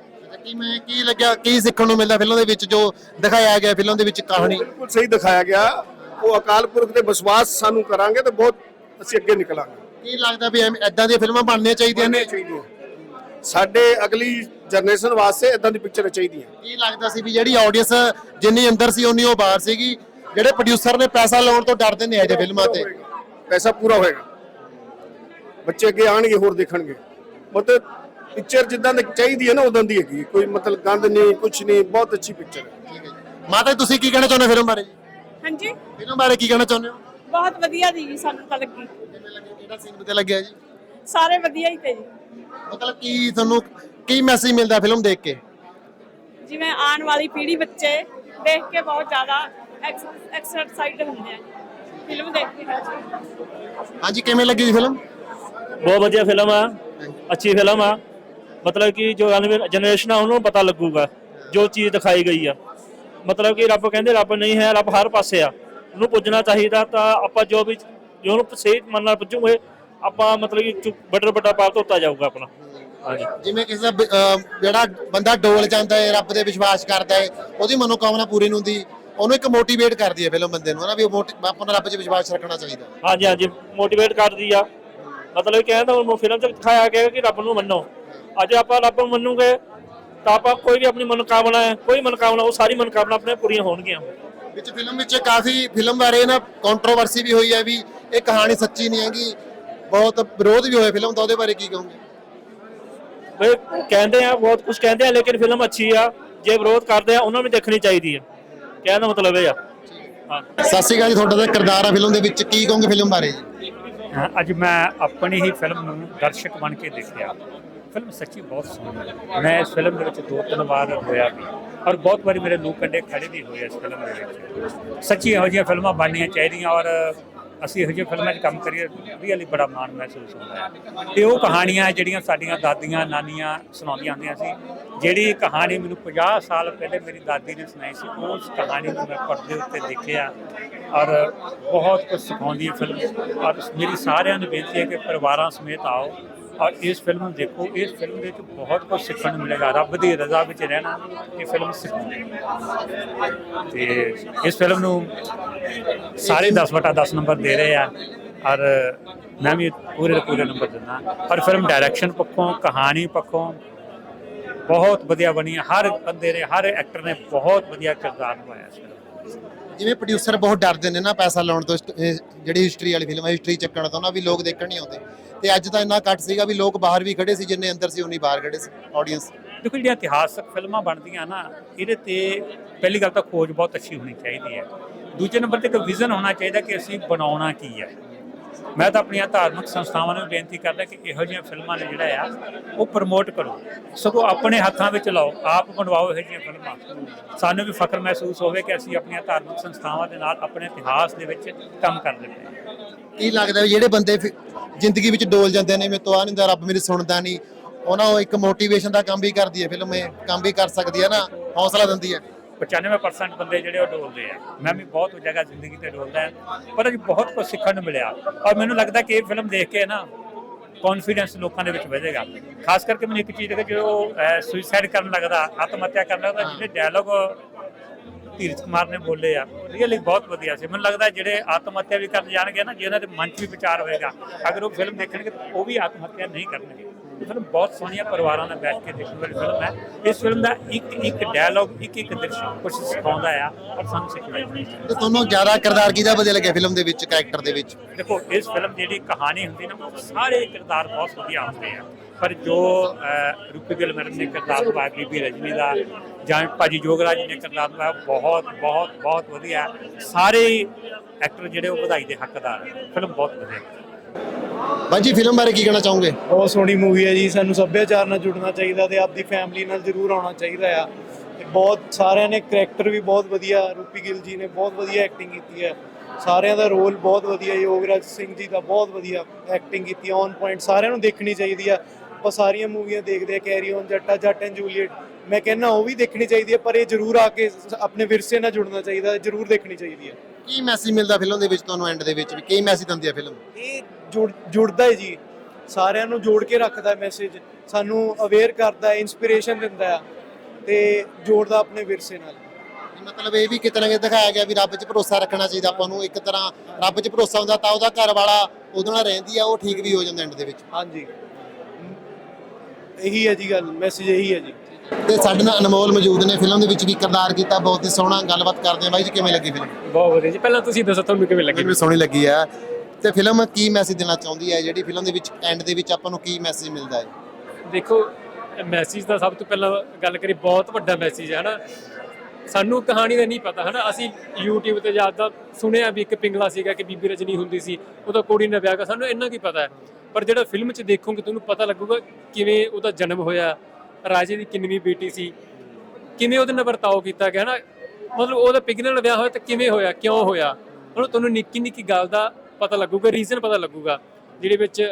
ਕਿਵੇਂ ਕੀ ਲੱਗਿਆ ਕੀ ਸਿੱਖਣ ਨੂੰ ਮਿਲਦਾ ਫਿਲਮ ਦੇ ਵਿੱਚ ਜੋ ਦਿਖਾਇਆ ਗਿਆ ਫਿਲਮ ਦੇ ਵਿੱਚ ਕਹਾਣੀ? ਬਿਲਕੁਲ ਸਹੀ ਦਿਖਾਇਆ ਗਿਆ। ਉਹ ਅਕਾਲ ਪੁਰਖ ਤੇ ਵਿਸ਼ਵਾਸ ਸਾਨੂੰ ਕਰਾਂਗੇ ਤੇ ਬਹੁਤ ਅਸੀਂ ਅੱਗੇ ਨਿਕਲਾਂਗੇ। ਕੀ ਲੱਗਦਾ ਵੀ ਐਵੇਂ ਐਦਾਂ ਦੀਆਂ ਫਿਲਮਾਂ ਬਣਨੀਆਂ ਚਾਹੀਦੀਆਂ ਨੇ? ਸਾਡੇ ਅਗਲੀ ਜਨਰੇਸ਼ਨ ਵਾਸਤੇ ਇਦਾਂ ਦੀ ਪਿਕਚਰ ਚਾਹੀਦੀਆਂ। ਕੀ ਲੱਗਦਾ ਸੀ ਵੀ ਜਿਹੜੀ ਆਡੀਅנס ਜਿੰਨੀ ਅੰਦਰ ਸੀ ਉਨੀ ਉਹ ਬਾਹਰ ਸੀਗੀ? ਜਿਹੜੇ ਪ੍ਰੋਡਿਊਸਰ ਨੇ ਪੈਸਾ ਲਾਉਣ ਤੋਂ ਡਰਦੇ ਨੇ ਇਹਦੇ ਫਿਲਮਾਂ ਤੇ। ਪੈਸਾ ਪੂਰਾ ਹੋਏਗਾ। ਬੱਚੇ ਅੱਗੇ ਆਣਗੇ ਹੋਰ ਦੇਖਣਗੇ। ਮਤਲਬ ਪਿਕਚਰ ਜਿੱਦਾਂ ਦੀ ਚਾਹੀਦੀ ਹੈ ਨਾ ਉਦਾਂ ਦੀ ਹੈਗੀ। ਕੋਈ ਮਤਲਬ ਗੰਦ ਨਹੀਂ ਕੁਝ ਨਹੀਂ ਬਹੁਤ ਅੱਛੀ ਪਿਕਚਰ ਹੈ। ਮਾਤਾ ਜੀ, ਤੁਸੀਂ ਕੀ ਕਹਿਣਾ ਚਾਹੁੰਦੇ ਹੋ ਫਿਲਮ ਬਾਰੇ? ਜੀ ਹਾਂਜੀ। ਫਿਲਮ ਬਾਰੇ ਕੀ ਕਹਿਣਾ ਚਾਹੁੰਦੇ ਹੋ? ਬਹੁਤ ਵਧੀਆ ਜੀ ਸਾਨੂੰ ਤਾਂ ਲੱਗੀ। ਕਿਵੇਂ ਲੱਗੀ ਕਿਹੜਾ ਸੀਨ ਵਧੀਆ ਲੱਗਿਆ ਜੀ? ਸਾਰੇ ਵਧੀਆ ਹੀ ਤੇ ਜੀ। ਮਤਲਬ ਕੀ ਤੁਹਾਨੂੰ ਕੀ ਮੈਸੇਜ ਮਿਲਦਾ ਫਿਲਮ ਦੇਖ ਕੇ? ਜਿਵੇਂ ਆਉਣ ਵਾਲੀ ਪੀੜ੍ਹੀ ਬੱਚੇ ਦੇਖ ਕੇ ਬਹੁਤ ਜ਼ਿਆਦਾ ਐਕਸਾਈਟਡ ਹੁੰਦੇ ਆ। ਫਿਲਮ ਦੇਖ ਕੇ ਹਾਂਜੀ ਕਿਵੇਂ ਲੱਗੀ ਜੀ ਫਿਲਮ? ਬਹੁਤ ਵਧੀਆ ਫਿਲਮ ਆ। ਅੱਛੀ ਫਿਲਮ ਆ। ਮਤਲਬ ਕਿ ਜੋ ਜਨਰੇਸ਼ਨ ਆ ਉਹਨਾਂ ਨੂੰ ਪਤਾ ਲੱਗੂਗਾ ਜੋ ਚੀਜ਼ ਦਿਖਾਈ ਗਈ ਆ। ਮਤਲਬ ਕਿ ਰੱਬ ਕਹਿੰਦੇ ਰੱਬ ਨਹੀਂ ਹੈ ਰੱਬ ਹਰ ਪਾਸੇ ਆ। ਉਹਨੂੰ ਪੁੱਜਣਾ ਚਾਹੀਦਾ ਤਾਂ ਆਪਾਂ ਜੋ ਵੀ ਜੋ ਉਹਨੂੰ ਸਹੀ ਮਨ ਨਾਲ ਪੁੱਜੂਗੇ ਆਪਾਂ ਮਤਲਬ ਕਿ ਵੱਡਾ ਵੱਡਾ ਪਾਪ ਧੋਤਾ ਜਾਊਗਾ ਆਪਣਾ। ਹਾਂਜੀ। ਜਿਵੇਂ ਕਿਸੇ ਦਾ ਜਿਹੜਾ ਬੰਦਾ ਡੋਲ ਜਾਂਦਾ ਹੈ ਰੱਬ ਦੇ ਵਿਸ਼ਵਾਸ ਕਰਦਾ ਹੈ ਉਹਦੀ ਮਨੋਕਾਮਨਾ ਪੂਰੀ ਨਹੀਂ ਹੁੰਦੀ। ਉਹਨੂੰ ਇੱਕ ਮੋਟੀਵੇਟ ਕਰਦੀ ਹੈ ਫਿਲਮ ਬੰਦੇ ਨੂੰ ਹਨਾ ਵੀ ਉਹ ਮੋਟੀ- ਆਪਾਂ ਨੂੰ ਰੱਬ 'ਚ ਵਿਸ਼ਵਾਸ ਰੱਖਣਾ ਚਾਹੀਦਾ। ਹਾਂਜੀ ਹਾਂਜੀ ਮੋਟੀਵੇਟ ਕਰਦੀ ਆ। ਮਤਲਬ ਕਹਿੰਦਾ ਉਹ ਫਿਲਮ 'ਚ ਦਿਖਾਇਆ ਗਿਆ ਕਿ ਰੱਬ ਨੂੰ ਮੰਨੋ। ਅੱਜ ਆਪਾਂ ਰੱਬ ਨੂੰ ਮੰਨੂਗੇ ਤਾਂ ਆਪਾਂ ਕੋਈ ਵੀ ਆਪਣੀ ਮਨੋਕਾਮਨਾ ਹੈ ਕੋਈ ਮਨੋਕਾਮਨਾ ਉਹ ਸਾਰੀ ਮਨੋਕਾਮਨਾ ਆਪਣੇ ਪੂਰੀਆਂ ਹੋਣਗੀਆਂ। ਵਿੱਚ ਫਿਲਮ ਵਿੱਚ ਕਾਫੀ ਫਿਲਮ ਬਾਰੇ ਨਾ ਕੰਟਰੋਵਰਸੀ ਵੀ ਹੋਈ ਹੈ ਵੀ ਇਹ ਕਹਾਣੀ ਸੱਚੀ ਨਹੀਂ ਹੈਗੀ। ਬਹੁਤ ਵਿਰੋਧ ਵੀ ਹੋਇਆ ਫਿਲਮ ਦਾ ਉਹਦੇ ਬਾਰੇ ਕੀ ਕਹੋਗੇ? ਬਈ ਕਹਿੰਦੇ ਆ ਬਹੁਤ ਕੁਝ ਕਹਿੰਦੇ ਆ ਲੇਕਿਨ ਫਿਲਮ ਅੱਛੀ ਆ। ਜੇ ਵਿਰੋਧ ਕਰਦੇ ਆ ਉਹਨਾਂ ਨੂੰ ਵੀ ਦੇਖਣੀ ਚਾਹੀਦੀ ਆ। ਕਹਿਣ ਦਾ ਮਤਲਬ ਇਹ ਆ। ਸਤਿ ਸ਼੍ਰੀ ਅਕਾਲ ਜੀ ਤੁਹਾਡਾ ਤਾਂ ਕਿਰਦਾਰ ਆ ਫਿਲਮ ਦੇ ਵਿੱਚ। ਕੀ ਕਹੋਗੇ ਫਿਲਮ ਬਾਰੇ ਜੀ? ਅੱਜ ਮੈਂ ਆਪਣੀ ਹੀ ਫਿਲਮ ਨੂੰ ਦਰਸ਼ਕ ਬਣ ਕੇ ਦੇਖਿਆ। ਫਿਲਮ ਸੱਚੀ ਬਹੁਤ ਸੋਹਣੀ ਹੈ। ਮੈਂ ਇਸ ਫਿਲਮ ਦੇ ਵਿੱਚ ਦੋ ਤਿੰਨ ਵਾਰ ਹੋਇਆ ਵੀ। ਔਰ ਬਹੁਤ ਵਾਰੀ ਮੇਰੇ ਲੂ ਕੰਡੇ ਖੜੇ ਵੀ ਹੋਏ ਇਸ ਫਿਲਮ ਦੇ ਵਿੱਚ। ਸੱਚੀ ਇਹੋ ਜਿਹੀਆਂ ਫਿਲਮਾਂ ਬਣਨੀਆਂ ਚਾਹੀਦੀਆਂ ਔਰ ਅਸੀਂ ਇਹੋ ਜਿਹੀਆਂ ਫਿਲਮਾਂ 'ਚ ਕੰਮ ਕਰੀਏ ਰੀਅਲੀ ਬੜਾ ਮਾਣ ਮਹਿਸੂਸ ਹੁੰਦਾ ਹੈ। ਤੇ ਉਹ ਕਹਾਣੀਆਂ ਜਿਹੜੀਆਂ ਸਾਡੀਆਂ ਦਾਦੀਆਂ ਨਾਨੀਆਂ ਸੁਣਾਉਂਦੀਆਂ ਹੁੰਦੀਆਂ ਸੀ ਜਿਹੜੀ ਕਹਾਣੀ ਮੈਨੂੰ 50 ਸਾਲ ਪਹਿਲੇ ਮੇਰੀ ਦਾਦੀ ਨੇ ਸੁਣਾਈ ਸੀ, ਉਸ ਕਹਾਣੀ ਨੂੰ ਮੈਂ ਪਰਦੇ ਉੱਤੇ ਦੇਖਿਆ ਔਰ ਬਹੁਤ ਕੁਝ ਸਿਖਾਉਂਦੀ ਹੈ ਫਿਲਮ। ਔਰ ਮੇਰੀ ਸਾਰਿਆਂ ਨੂੰ ਬੇਨਤੀ ਹੈ ਕਿ ਪਰਿਵਾਰਾਂ ਸਮੇਤ ਆਓ ਔਰ ਇਸ ਫਿਲਮ ਨੂੰ ਦੇਖੋ। ਇਸ ਫਿਲਮ ਦੇ ਵਿੱਚ ਬਹੁਤ ਕੁਝ ਸਿੱਖਣ ਨੂੰ ਮਿਲੇਗਾ। ਰੱਬ ਦੀ ਰਜ਼ਾ ਵਿੱਚ ਰਹਿਣਾ ਇਹ ਫਿਲਮ ਸਿਖਾਉਂਦੀ ਹੈ। ਤੇ ਇਸ ਫਿਲਮ ਨੂੰ ਸਾਰੇ 10 ਵਟਾ 10 ਨੰਬਰ ਦੇ ਰਹੇ ਆ ਔਰ ਮੈਂ ਵੀ ਪੂਰੇ ਦੇ ਪੂਰੇ ਨੰਬਰ ਦਿੰਦਾ। ਔਰ ਫਿਲਮ ਡਾਇਰੈਕਸ਼ਨ ਪੱਖੋਂ, ਕਹਾਣੀ ਪੱਖੋਂ ਬਹੁਤ ਵਧੀਆ ਬਣੀ ਹੈ ਹਰ ਬੰਦੇ ਨੇ ਹਰ ਐਕਟਰ ਨੇ ਬਹੁਤ ਵਧੀਆ ਕਿਰਦਾਰ ਨਿਭਾਇਆ ਇਸ ਫਿਲਮ ਜਿਵੇਂ ਪ੍ਰੋਡਿਊਸਰ ਬਹੁਤ ਡਰਦੇ ਨੇ ਨਾ ਪੈਸਾ ਲਾਉਣ ਤੋਂ ਇਹ ਜਿਹੜੀ ਹਿਸਟਰੀ ਵਾਲੀ ਫਿਲਮ ਹੈ ਹਿਸਟਰੀ ਚੱਕਣ ਤੋਂ ਨਾ ਵੀ ਲੋਕ ਦੇਖਣ ਨਹੀਂ ਆਉਂਦੇ। ਤੇ ਅੱਜ ਤਾਂ ਇੰਨਾ ਘੱਟ ਸੀਗਾ ਵੀ ਲੋਕ ਬਾਹਰ ਵੀ ਖੜੇ ਸੀ ਜਿੰਨੇ ਅੰਦਰ ਸੀ ਉਨੀ ਬਾਹਰ ਖੜੇ ਸੀ ਆਡੀਅנס ਦੇਖੋ ਜਿਹੜੀਆਂ ਇਤਿਹਾਸਕ ਫਿਲਮਾਂ ਬਣਦੀਆਂ ਨਾ ਇਹਦੇ ਤੇ ਪਹਿਲੀ ਗੱਲ ਤਾਂ ਖੋਜ ਬਹੁਤ ਅੱਛੀ ਹੋਣੀ ਚਾਹੀਦੀ ਹੈ। ਦੂਜੇ ਨੰਬਰ ਤੇ ਇੱਕ ਵਿਜ਼ਨ ਹੋਣਾ ਚਾਹੀਦਾ ਕਿ ਅਸੀਂ ਬਣਾਉਣਾ ਕੀ ਹੈ। ਮੈਂ ਤਾਂ ਆਪਣੀਆਂ ਧਾਰਮਿਕ ਸੰਸਥਾਵਾਂ ਨੂੰ ਬੇਨਤੀ ਕਰਦਾ ਕਿ ਇਹੋ ਜਿਹੀਆਂ ਫਿਲਮਾਂ ਨੇ ਜਿਹੜਾ ਆ, ਉਹ ਪ੍ਰਮੋਟ ਕਰੋ। ਸਗੋਂ ਆਪਣੇ ਹੱਥਾਂ ਵਿੱਚ ਲਾਓ, ਆਪ ਬਣਵਾਓ ਇਹੋ ਜਿਹੀਆਂ ਫਿਲਮਾਂ। ਸਾਨੂੰ ਵੀ ਫਖਰ ਮਹਿਸੂਸ ਹੋਵੇ ਕਿ ਅਸੀਂ ਆਪਣੀਆਂ ਧਾਰਮਿਕ ਸੰਸਥਾਵਾਂ ਦੇ ਨਾਲ ਆਪਣੇ ਇਤਿਹਾਸ ਦੇ ਵਿੱਚ ਕੰਮ ਕਰਦੇ ਪਏ ਹਾਂ। ਕੀ ਲੱਗਦਾ ਵੀ ਜਿਹੜੇ ਬੰਦੇ ਫਿ- ਜ਼ਿੰਦਗੀ ਵਿੱਚ ਡੋਲ ਜਾਂਦੇ ਨੇ, ਮੇਰੇ ਤੋਂ ਆ ਨਹੀਂ ਦਾ ਰੱਬ ਮੇਰੀ ਸੁਣਦਾ ਨਹੀਂ ਉਹਨਾਂ ਨੂੰ ਇੱਕ ਮੋਟੀਵੇਸ਼ਨ ਦਾ ਕੰਮ ਵੀ ਕਰਦੀ ਹੈ, ਫਿਲਮ ਇਹ ਕੰਮ ਵੀ ਕਰ ਸਕਦੀ ਹੈ ਨਾ, ਹੌਸਲਾ ਦਿੰਦੀ ਹੈ। 95% ਬੰਦੇ ਜਿਹੜੇ ਉਹ ਡੋਲਦੇ ਆ। ਮੈਂ ਵੀ ਬਹੁਤ ਜਗ੍ਹਾ ਜ਼ਿੰਦਗੀ ਤੇ ਡੋਲਦਾ ਪਰ ਅੱਜ ਬਹੁਤ ਕੁਝ ਸਿੱਖਣ ਨੂੰ ਮਿਲਿਆ। ਔਰ ਮੈਨੂੰ ਲੱਗਦਾ ਕਿ ਇਹ ਫਿਲਮ ਦੇਖ ਕੇ ਨਾ ਕੌਨਫੀਡੈਂਸ ਲੋਕਾਂ ਦੇ ਵਿੱਚ ਵਧੇਗਾ। ਖਾਸ ਕਰਕੇ ਮੈਨੂੰ ਇੱਕ ਚੀਜ਼ ਹੈ ਕਿ ਜੋ ਸੁਸਾਈਡ ਕਰਨ ਲੱਗਦਾ ਆਤਮ ਹੱਤਿਆ ਕਰਨ ਲੱਗਦਾ, ਜਿਹੜੇ ਡਾਇਲੋਗ ਧੀਰਜ ਕੁਮਾਰ ਨੇ ਬੋਲੇ ਆ ਰੀਅਲੀ ਬਹੁਤ ਵਧੀਆ ਸੀ। ਮੈਨੂੰ ਲੱਗਦਾ ਜਿਹੜੇ ਆਤਮ ਹੱਤਿਆ ਵੀ ਕਰਨ ਜਾਣਗੇ ਨਾ ਜਿਹਨਾਂ ਦੇ ਮਨ 'ਚ ਵੀ ਵਿਚਾਰ ਹੋਏਗਾ, ਅਗਰ ਉਹ ਫਿਲਮ ਦੇਖਣਗੇ, ਤਾਂ ਉਹ ਵੀ ਆਤਮ ਹੱਤਿਆ ਨਹੀਂ ਕਰਨਗੇ। ਇਹ ਫਿਲਮ ਬਹੁਤ ਸੋਹਣੀ ਹੈ ਪਰਿਵਾਰਾਂ ਨਾਲ ਬੈਠ ਕੇ ਦੇਖਣ ਵਾਲੀ ਫਿਲਮ ਹੈ। ਇਸ ਫਿਲਮ ਦਾ ਇੱਕ ਇੱਕ ਡਾਇਲੋਗ ਇੱਕ ਇੱਕ ਦ੍ਰਿਸ਼ ਕੁਝ ਸਿਖਾਉਂਦਾ ਆ ਔਰ ਸਾਨੂੰ ਸਿੱਖਣਾ ਚਾਹੀਦਾ ਤੇ ਤੁਹਾਨੂੰ ਜ਼ਿਆਦਾ ਕਿਰਦਾਰ ਕਿਹਦਾ ਵਧੀਆ ਲੱਗਿਆ ਫਿਲਮ ਦੇ ਵਿੱਚ ਕੈਰੈਕਟਰ ਦੇ ਵਿੱਚ? ਦੇਖੋ ਇਸ ਫਿਲਮ ਦੀ ਜਿਹੜੀ ਕਹਾਣੀ ਹੁੰਦੀ ਨਾ ਉਹ ਸਾਰੇ ਕਿਰਦਾਰ ਬਹੁਤ ਵਧੀਆ ਹੁੰਦੇ ਆ। ਪਰ ਜੋ ਰੂਪੀ ਗਿੱਲ ਮੈਡਮ ਨੇ ਕਿਰਦਾਰ ਨਿਭਾਇਆ ਬੀਬੀ ਰਜਨੀ ਦਾ ਜਾਂ ਭਾਜੀ ਜੋਗਰਾਜ ਨੇ ਕਿਰਦਾਰ ਨਿਭਾਇਆ ਬਹੁਤ ਬਹੁਤ ਬਹੁਤ ਵਧੀਆ। ਸਾਰੇ ਐਕਟਰ ਜਿਹੜੇ ਉਹ ਵਧਾਈ ਦੇ ਹੱਕਦਾਰ ਹੈ ਫਿਲਮ ਬਹੁਤ ਵਧੀਆ। ਬਾਜੀ ਫਿਲਮ ਬਾਰੇ ਕੀ ਕਹਿਣਾ ਚਾਹੋਗੇ? ਬਹੁਤ ਸੋਹਣੀ ਮੂਵੀ ਹੈ ਜੀ ਸਾਨੂੰ ਸੱਭਿਆਚਾਰ ਨਾਲ ਜੁੜਨਾ ਚਾਹੀਦਾ ਤੇ ਆਪਦੀ ਫੈਮਿਲੀ ਨਾਲ ਜ਼ਰੂਰ ਆਉਣਾ ਚਾਹੀਦਾ ਆ। ਤੇ ਬਹੁਤ ਸਾਰਿਆਂ ਨੇ ਕਰੈਕਟਰ ਵੀ ਬਹੁਤ ਵਧੀਆ ਰੂਪੀ ਗਿੱਲ ਜੀ ਨੇ ਬਹੁਤ ਵਧੀਆ ਐਕਟਿੰਗ ਕੀਤੀ ਹੈ। ਸਾਰਿਆਂ ਦਾ ਰੋਲ ਬਹੁਤ ਵਧੀਆ ਯੋਗਰਾਜ ਸਿੰਘ ਜੀ ਦਾ ਬਹੁਤ ਵਧੀਆ ਐਕਟਿੰਗ ਕੀਤੀ ਔਨ ਪੁਆਇੰਟ ਸਾਰਿਆਂ ਨੂੰ ਦੇਖਣੀ ਚਾਹੀਦੀ ਆ। ਆਪਾਂ ਸਾਰੀਆਂ ਮੂਵੀਆਂ ਦੇਖਦੇ ਆ ਕੈਰੀ ਔਨ ਜੱਟਾ ਜੱਟ ਐਂਡ ਜੂਲੀਅਟ ਮੈਂ ਕਹਿੰਦਾ ਉਹ ਵੀ ਦੇਖਣੀ ਚਾਹੀਦੀ ਹੈ ਪਰ ਇਹ ਜ਼ਰੂਰ ਆ ਕੇ ਆਪਣੇ ਵਿਰਸੇ ਨਾਲ ਜੁੜਨਾ ਚਾਹੀਦਾ ਜ਼ਰੂਰ ਦੇਖਣੀ ਚਾਹੀਦੀ ਹੈ। ਕੀ ਮੈਸੇਜ ਮਿਲਦਾ ਫਿਲਮ ਦੇ ਵਿੱਚ ਤੁਹਾਨੂੰ ਐਂਡ ਦੇ ਵਿੱਚ? ਵੀ ਕੀ ਮੈਸੇਜ ਦਿੰਦੀ ਹੈ ਫਿਲਮ ਇਹ ਜੁੜ ਜੁੜਦਾ ਹੈ ਜੀ। ਸਾਰਿਆਂ ਨੂੰ ਜੋੜ ਕੇ ਰੱਖਦਾ ਹੈ ਮੈਸੇਜ ਸਾਨੂੰ ਅਵੇਅਰ ਕਰਦਾ ਹੈ ਇਨਸਪੀਰੇਸ਼ਨ ਦਿੰਦਾ ਹੈ ਤੇ ਜੋੜਦਾ ਆਪਣੇ ਵਿਰਸੇ ਨਾਲ। ਮਤਲਬ ਇਹ ਵੀ ਕਿਤੇ ਨਾ ਕਿਤੇ ਦਿਖਾਇਆ ਗਿਆ ਵੀ ਰੱਬ 'ਚ ਭਰੋਸਾ ਰੱਖਣਾ ਚਾਹੀਦਾ ਆਪਾਂ ਨੂੰ। ਇੱਕ ਤਰ੍ਹਾਂ ਰੱਬ 'ਚ ਭਰੋਸਾ ਹੁੰਦਾ ਤਾਂ ਉਹਦਾ ਘਰ ਵਾਲਾ ਉਹਦੇ ਨਾਲ ਰਹਿੰਦੀ ਆ ਉਹ ਠੀਕ ਵੀ ਹੋ ਜਾਂਦਾ ਐਂਡ ਦੇ ਵਿੱਚ। ਹਾਂਜੀ। ਇਹੀ ਹੈ ਜੀ ਗੱਲ ਮੈਸੇਜ ਇਹੀ ਹੈ ਜੀ। ਤੇ ਸਾਡੇ ਨਾਲ ਅਨਮੋਲ ਮੌਜੂਦ ਨੇ ਫਿਲਮ ਦੇ ਵਿੱਚ ਵੀ ਕਿਰਦਾਰ ਕੀਤਾ ਬਹੁਤ ਹੀ ਸੋਹਣਾ ਗੱਲਬਾਤ ਕਰਦੇ ਆ। ਬਾਈ ਜੀ ਕਿਵੇਂ ਲੱਗੀ ਫਿਲਮ? ਬਹੁਤ ਵਧੀਆ ਜੀ। ਪਹਿਲਾਂ ਤੁਸੀਂ ਦੱਸੋ ਤੁਹਾਨੂੰ ਕਿਵੇਂ ਲੱਗੀ? ਮੈਨੂੰ ਸੋਹਣੀ ਲੱਗੀ ਆ। ਤੇ ਫਿਲਮ ਕੀ ਮੈਸੇਜ ਦੇਣਾ ਚਾਹੁੰਦੀ ਹੈ? ਜਿਹੜੀ ਫਿਲਮ ਦੇ ਵਿੱਚ ਐਂਡ ਦੇ ਵਿੱਚ ਆਪਾਂ ਨੂੰ ਕੀ ਮੈਸੇਜ ਮਿਲਦਾ ਹੈ? ਦੇਖੋ ਮੈਸੇਜ ਦਾ ਸਭ ਤੋਂ ਪਹਿਲਾਂ ਗੱਲ ਕਰੀ ਬਹੁਤ ਵੱਡਾ ਮੈਸੇਜ ਹੈ, ਹਨਾ? ਸਾਨੂੰ ਕਹਾਣੀ ਦਾ ਨਹੀਂ ਪਤਾ, ਹਨਾ? ਅਸੀਂ YouTube ਤੇ ਜ਼ਿਆਦਾ ਸੁਣਿਆ ਵੀ ਇੱਕ ਪਿੰਗਲਾ ਸੀਗਾ ਕਿ ਬੀਬੀ ਰਜਨੀ ਹੁੰਦੀ ਸੀ, ਉਹਦਾ ਕੋੜੀ ਨਾਲ ਵਿਆਹ ਕਰ ਸਾਨੂੰ ਇੰਨਾ ਕੀ ਪਤਾ ਹੈ? ਪਰ ਜਿਹੜਾ ਫਿਲਮ 'ਚ ਦੇਖੋਗੇ, ਤੁਹਾਨੂੰ ਪਤਾ ਲੱਗੂਗਾ ਕਿਵੇਂ ਉਹਦਾ ਜਨਮ ਹੋਇਆ, ਰਾਜੇ ਦੀ ਕਿੰਨੀ ਬੇਟੀ ਸੀ, ਕਿਵੇਂ ਉਹਦੇ ਨਾਲ ਵਰਤਾਓ ਕੀਤਾ ਗਿਆ, ਹਨਾ? ਮਤਲਬ ਉਹਦਾ ਪਿੰਗਲੇ ਨਾਲ ਵਿਆਹ ਹੋਇਆ ਤਾਂ ਕਿਵੇਂ ਹੋਇਆ, ਕਿਉਂ ਹੋਇਆ? ਹੁਣ ਤੁਹਾਨੂੰ ਨਿੱਕੀ ਨਿੱਕੀ ਗੱਲ ਦਾ ਪਤਾ ਲੱਗੂਗਾ ਰੀਜ਼ਨ ਪਤਾ ਲੱਗੂਗਾ ਜਿਹੜੇ ਵਿੱਚ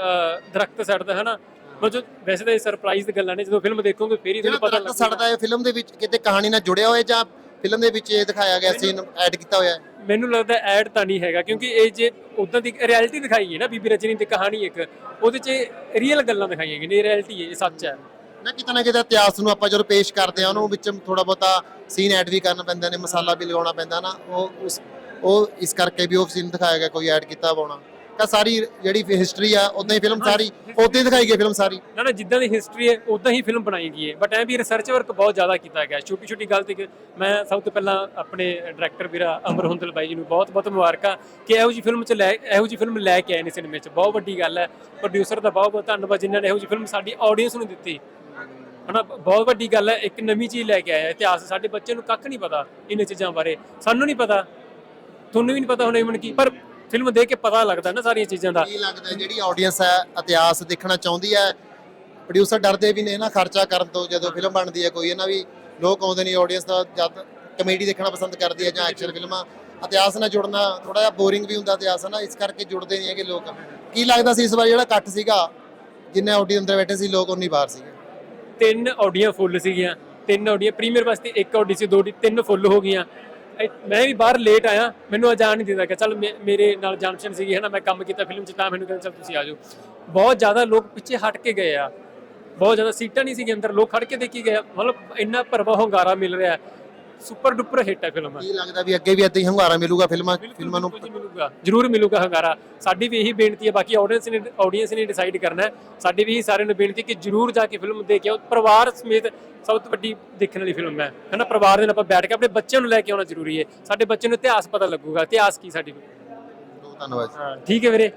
ਦਰਖਤ ਸੜਦਾ ਹੈ। ਨਾ ਮਤਲਬ ਵੈਸੇ ਤਾਂ ਇਹ ਸਰਪ੍ਰਾਈਜ਼ ਦੀ ਗੱਲਾਂ ਨੇ ਜਦੋਂ ਫਿਲਮ ਦੇਖੋਗੇ ਫੇਰ ਹੀ ਤੁਹਾਨੂੰ ਪਤਾ ਲੱਗੇਗਾ। ਸੜਦਾ ਹੈ ਫਿਲਮ ਦੇ ਵਿੱਚ ਕਿਤੇ ਕਹਾਣੀ ਨਾਲ ਜੁੜਿਆ ਹੋਇਆ ਜਾਂ ਫਿਲਮ ਦੇ ਵਿੱਚ ਇਹ ਦਿਖਾਇਆ ਗਿਆ ਸੀਨ ਐਡ ਕੀਤਾ ਹੋਇਆ? ਹੈ ਮੈਨੂੰ ਲੱਗਦਾ ਐਡ ਤਾਂ ਨਹੀਂ ਹੈਗਾ ਕਿਉਂਕਿ ਇਹ ਜੇ ਉਦਾਂ ਦੀ ਰਿਐਲਿਟੀ ਦਿਖਾਈ ਹੈ ਨਾ ਬੀਬੀ ਰਜਨੀ ਦੀ ਕਹਾਣੀ ਇੱਕ ਉਹਦੇ 'ਚ ਰੀਅਲ ਗੱਲਾਂ ਦਿਖਾਈਆਂ ਗਈਆਂ ਨੇ ਰਿਐਲਿਟੀ ਹੈ ਇਹ ਸੱਚ ਹੈ। ਨਾ ਕਿਤੇ ਨਾ ਕਿਤੇ ਇਤਿਹਾਸ ਨੂੰ ਆਪਾਂ ਜਦੋਂ ਪੇਸ਼ ਕਰਦੇ ਆ ਉਹਨੂੰ ਵਿੱਚ ਥੋੜਾ ਬਹੁਤਾ ਸੀਨ ਐਡ ਵੀ ਕਰਨਾ ਪੈਂਦਾ ਨੇ ਮਸਾਲਾ ਵੀ ਲਗਾਉਣਾ ਪੈਂਦਾ ਨਾ ਉਹ ਉਸ ਉਹ ਇਸ ਕਰਕੇ ਵੀ ਉਹ ਸੀਨ ਦਿਖਾਇਆ ਗਿਆ ਕੋਈ ਐਡ ਕੀਤਾ ਪਾਉਣਾ ਤਾਂ ਸਾਰੀ ਜਿਹੜੀ ਹਿਸਟਰੀ ਆ ਉਦਾਂ ਹੀ ਫਿਲਮ ਸਾਰੀ ਉਦਾਂ ਹੀ ਦਿਖਾਈ ਗਈ ਫਿਲਮ ਸਾਰੀ। ਨਾ ਨਾ ਜਿੱਦਾਂ ਦੀ ਹਿਸਟਰੀ ਹੈ ਉਦਾਂ ਹੀ ਫਿਲਮ ਬਣਾਈ ਗਈ ਹੈ। ਬਟ ਐ ਵੀ ਰਿਸਰਚ ਵਰਕ ਬਹੁਤ ਜ਼ਿਆਦਾ ਕੀਤਾ ਗਿਆ। ਛੋਟੀ ਛੋਟੀ ਗੱਲ ਤੇ ਮੈਂ ਸਭ ਤੋਂ ਪਹਿਲਾਂ ਆਪਣੇ ਡਾਇਰੈਕਟਰ ਵੀਰਾ ਅਮਰ ਹੁੰਦਲ ਬਾਈ ਜੀ ਨੂੰ ਬਹੁਤ ਬਹੁਤ ਮੁਬਾਰਕਾਂ ਕਿ ਇਹੋ ਜੀ ਫਿਲਮ ਚ ਲੈ ਇਹੋ ਜੀ ਫਿਲਮ ਲੈ ਕੇ ਆਏ ਨੇ ਸਿਨੇਮੇ ਚ। ਬਹੁਤ ਵੱਡੀ ਗੱਲ ਹੈ। ਪ੍ਰੋਡਿਊਸਰ ਦਾ ਬਹੁਤ ਬਹੁਤ ਧੰਨਵਾਦ ਜਿਨ੍ਹਾਂ ਨੇ ਇਹੋ ਜੀ ਫਿਲਮ ਸਾਡੀ ਆਡੀਅנס ਨੂੰ ਦਿੱਤੀ। ਹਨਾ ਬਹੁਤ ਵੱਡੀ ਗੱਲ ਹੈ। ਇੱਕ ਨਵੀਂ ਚੀਜ਼ ਲੈ ਕੇ ਆਇਆ ਇਤਿਹਾਸ ਸਾਡੇ ਬੱਚੇ ਨੂੰ ਕੱਖ ਨਹੀਂ ਪਤਾ ਇਹਨਾਂ ਚੀਜ਼ਾਂ ਬਾਰੇ। ਸਾਨੂੰ ਨਹੀਂ ਪਤਾ। ਤੁਹਾਨੂੰ ਵੀ ਨਹੀਂ ਪਤਾ ਹੋਣਾ ਇਵਨ ਕੀ ਪਰ ਫਿਲਮ ਦੇਖ ਕੇ ਪਤਾ ਲੱਗਦਾ ਨਾ ਸਾਰੀਆਂ ਚੀਜ਼ਾਂ ਦਾ। ਕੀ ਲੱਗਦਾ ਹੈ ਜਿਹੜੀ ਆਡੀਅנס ਹੈ ਇਤਿਹਾਸ ਦੇਖਣਾ ਚਾਹੁੰਦੀ ਹੈ? ਪ੍ਰੋਡਿਊਸਰ ਡਰਦੇ ਵੀ ਨੇ ਨਾ ਖਰਚਾ ਕਰਨ ਤੋਂ ਜਦੋਂ ਫਿਲਮ ਬਣਦੀ ਹੈ ਕੋਈ ਇਹਨਾਂ ਵੀ ਲੋਕ ਆਉਂਦੇ ਨੇ ਆਡੀਅנס ਦਾ ਜਦ ਕਮੇਡੀ ਦੇਖਣਾ ਪਸੰਦ ਕਰਦੀ ਹੈ ਜਾਂ ਐਕਸ਼ਨ ਫਿਲਮਾਂ ਇਤਿਹਾਸ ਨਾਲ ਜੁੜਨਾ ਥੋੜਾ ਜਿਹਾ ਬੋਰਿੰਗ ਵੀ ਹੁੰਦਾ ਇਤਿਹਾਸ ਨਾਲ ਇਸ ਕਰਕੇ ਜੁੜਦੇ ਨਹੀਂ ਹੈਗੇ ਲੋਕ। ਕੀ ਲੱਗਦਾ ਸੀ ਇਸ ਵਾਰ ਜਿਹੜਾ ਇਕੱਠ ਸੀਗਾ ਜਿੰਨਾ ਆਡੀਅנס ਅੰਦਰ ਬੈਠੇ ਸੀ ਲੋਕ ਉਨੀ ਬਾਹਰ ਸੀਗੇ? ਤਿੰਨ ਆਡੀਆਂ ਫੁੱਲ ਸੀਗੀਆਂ। ਤਿੰਨ ਆਡੀਆਂ ਪ੍ਰੀਮੀਅਰ ਵਾਸਤੇ ਇੱਕ ਆਡੀ ਸੀ ਦੋ ਆਡੀ ਤਿੰਨ ਫੁੱਲ ਹੋ ਗਈਆਂ। ਮੈਂ ਵੀ ਬਾਹਰ ਲੇਟ ਆਇਆ, ਮੈਨੂੰ ਆ ਜਾਣ ਨਹੀਂ ਦਿੰਦਾ ਕਿ ਚੱਲ ਮੇ- ਮੇਰੇ ਨਾਲ ਜਾਣਸ਼ਨ ਸੀਗੀ, ਹੈ ਨਾ, ਮੈਂ ਕੰਮ ਕੀਤਾ ਫਿਲਮ 'ਚ, ਤਾਂ ਮੈਨੂੰ ਕਹਿੰਦਾ ਚੱਲ ਤੁਸੀਂ ਆ ਜਾਓ। ਬਹੁਤ ਜ਼ਿਆਦਾ ਲੋਕ ਪਿੱਛੇ ਹਟ ਕੇ ਗਏ ਆ। ਬਹੁਤ ਜ਼ਿਆਦਾ ਸੀਟਾਂ ਨਹੀਂ ਸੀਗੀਆਂ ਅੰਦਰ, ਲੋਕ ਖੜ ਕੇ ਦੇਖੀ ਗਏ ਮਤਲਬ ਇੰਨਾ ਭਰਵਾ ਹੁੰਗਾਰਾ ਮਿਲ ਰਿਹਾ। ਸੁਪਰ ਡੁਪਰ ਹਿੱਟ ਹੈ ਫਿਲਮ। ਕੀ ਲੱਗਦਾ ਵੀ ਅੱਗੇ ਵੀ ਏਦਾਂ ਹੀ ਹੰਗਾਰਾ ਮਿਲੂਗਾ ਫਿਲਮਾਂ ਫਿਲਮਾਂ ਨੂੰ? ਜਰੂਰ ਮਿਲੂਗਾ ਹੰਗਾਰਾ। ਸਾਡੀ ਵੀ ਇਹੀ ਬੇਨਤੀ ਹੈ ਬਾਕੀ ਆਡੀਅנס ਨੇ ਆਡੀਅנס ਨੇ ਡਿਸਾਈਡ ਕਰਨਾ ਹੈ। ਸਾਡੀ ਵੀ ਸਾਰਿਆਂ ਨੂੰ ਬੇਨਤੀ ਕਿ ਜਰੂਰ ਜਾ ਕੇ ਫਿਲਮ ਦੇਖ ਕੇ ਪਰਿਵਾਰ ਸਮੇਤ ਸਭ ਤੋਂ ਵੱਡੀ ਦੇਖਣ ਵਾਲੀ ਫਿਲਮ ਹੈ। ਹਨਾ ਪਰਿਵਾਰ ਦੇ ਨਾਲ ਆਪਾਂ ਬੈਠ ਕੇ ਆਪਣੇ ਬੱਚਿਆਂ ਨੂੰ ਲੈ ਕੇ ਆਉਣਾ ਜ਼ਰੂਰੀ ਹੈ। ਸਾਡੇ ਬੱਚੇ ਨੂੰ ਇਤਿਹਾਸ ਪਤਾ ਲੱਗੂਗਾ। ਇਤਿਹਾਸ ਕੀ ਸਾਡੀ ਬਹੁਤ ਧੰਨਵਾਦ ਠੀਕ ਹੈ ਵੀਰੇ।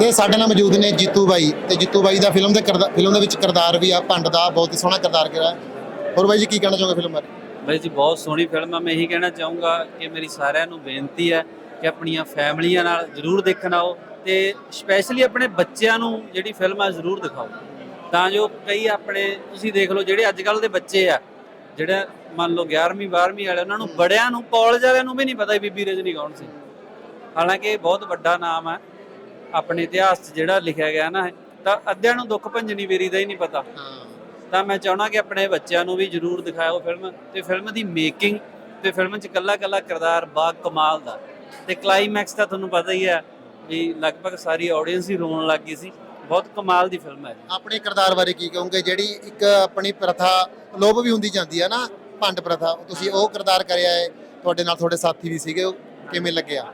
ਤੇ ਸਾਡੇ ਨਾਲ ਮੌਜੂਦ ਨੇ ਜੀਤੂ ਬਾਈ। ਤੇ ਜੀਤੂ ਬਾਈ ਦਾ ਫਿਲਮ ਦੇ ਕਿਰਦਾ- ਫਿਲਮ ਦੇ ਵਿੱਚ ਕਿਰਦਾਰ ਵੀ ਆ। ਪੰਡ ਦਾ ਬਹੁਤ ਹੀ ਸੋਹਣਾ ਕਿਰਦਾਰ ਕਰਿਆ ਹੋਰ ਬਾਈ ਜੀ ਕੀ ਕਹਿਣਾ ਚਾਹੋਗੇ ਫਿਲਮ ਬਾਰੇ? ਬਾਈ ਜੀ, ਬਹੁਤ ਸੋਹਣੀ ਫਿਲਮ ਆ। ਮੈਂ ਇਹੀ ਕਹਿਣਾ ਚਾਹੂੰਗਾ ਕਿ ਮੇਰੀ ਸਾਰਿਆਂ ਨੂੰ ਬੇਨਤੀ ਹੈ ਕਿ ਆਪਣੀਆਂ ਫੈਮਲੀਆਂ ਨਾਲ ਜ਼ਰੂਰ ਦੇਖਣ ਆਓ ਤੇ ਸਪੈਸ਼ਲੀ ਆਪਣੇ ਬੱਚਿਆਂ ਨੂੰ ਜਿਹੜੀ ਫਿਲਮ ਆ, ਜ਼ਰੂਰ ਦਿਖਾਓ। ਤਾਂ ਜੋ ਕਈ ਆਪਣੇ, ਤੁਸੀਂ ਦੇਖ ਲਓ ਜਿਹੜੇ ਅੱਜ ਕੱਲ ਦੇ ਬੱਚੇ ਆ, ਜਿਹੜਾ ਮੰਨ ਲਓ 11ਵੀਂ 12ਵੀਂ ਵਾਲੇ, ਉਹਨਾਂ ਨੂੰ ਬੜਿਆਂ ਨੂੰ ਕਾਲਜ ਵਾਲਿਆਂ ਨੂੰ ਵੀ ਨਹੀਂ ਪਤਾ ਬੀਬੀ ਰਜਨੀ ਕੌਣ ਸੀ। ਹਾਲਾਂਕਿ ਇਹ ਬਹੁਤ ਵੱਡਾ ਨਾਮ ਹੈ ਆਪਣੇ ਇਤਿਹਾਸ 'ਚ ਜਿਹੜਾ ਲਿਖਿਆ ਗਿਆ ਨਾ, ਤਾਂ ਅੱਧਿਆਂ ਨੂੰ ਦੁੱਖ ਭੰਜਨੀ ਵੇਰੀ ਦਾ ਹੀ ਨਹੀਂ ਪਤਾ। ਤਾਂ ਮੈਂ ਚਾਹਣਾ ਕਿ ਆਪਣੇ ਬੱਚਿਆਂ ਨੂੰ ਵੀ ਜਰੂਰ ਦਿਖਾਓ ਫਿਲਮ ਤੇ ਫਿਲਮ ਦੀ ਮੇਕਿੰਗ ਤੇ ਫਿਲਮ 'ਚ ਕੱਲਾ ਕੱਲਾ ਕਿਰਦਾਰ ਬਾ ਕਮਾਲ ਦਾ। ਤੇ ਕਲਾਈਮੈਕਸ ਤਾਂ ਤੁਹਾਨੂੰ ਪਤਾ ਹੀ ਹੈ ਵੀ ਲਗਭਗ ਸਾਰੀ ਆਡੀਅנס ਹੀ ਰੋਣ ਲੱਗ ਗਈ ਸੀ। ਬਹੁਤ ਕਮਾਲ ਦੀ ਫਿਲਮ ਹੈ ਆਪਣੇ ਕਿਰਦਾਰ ਬਾਰੇ ਕੀ ਕਹੋਗੇ? ਜਿਹੜੀ ਇੱਕ ਆਪਣੀ ਪ੍ਰਥਾ ਲੋਭ ਵੀ ਹੁੰਦੀ ਜਾਂਦੀ ਹੈ ਨਾ ਭੰਡ ਪ੍ਰਥਾ। ਤੁਸੀਂ ਉਹ ਕਿਰਦਾਰ ਕਰਿਆ ਹੈ ਤੁਹਾਡੇ ਨਾਲ ਤੁਹਾਡੇ ਸਾਥੀ ਵੀ ਸੀਗੇ ਉਹ ਕਿਵੇਂ ਲੱਗਿਆ?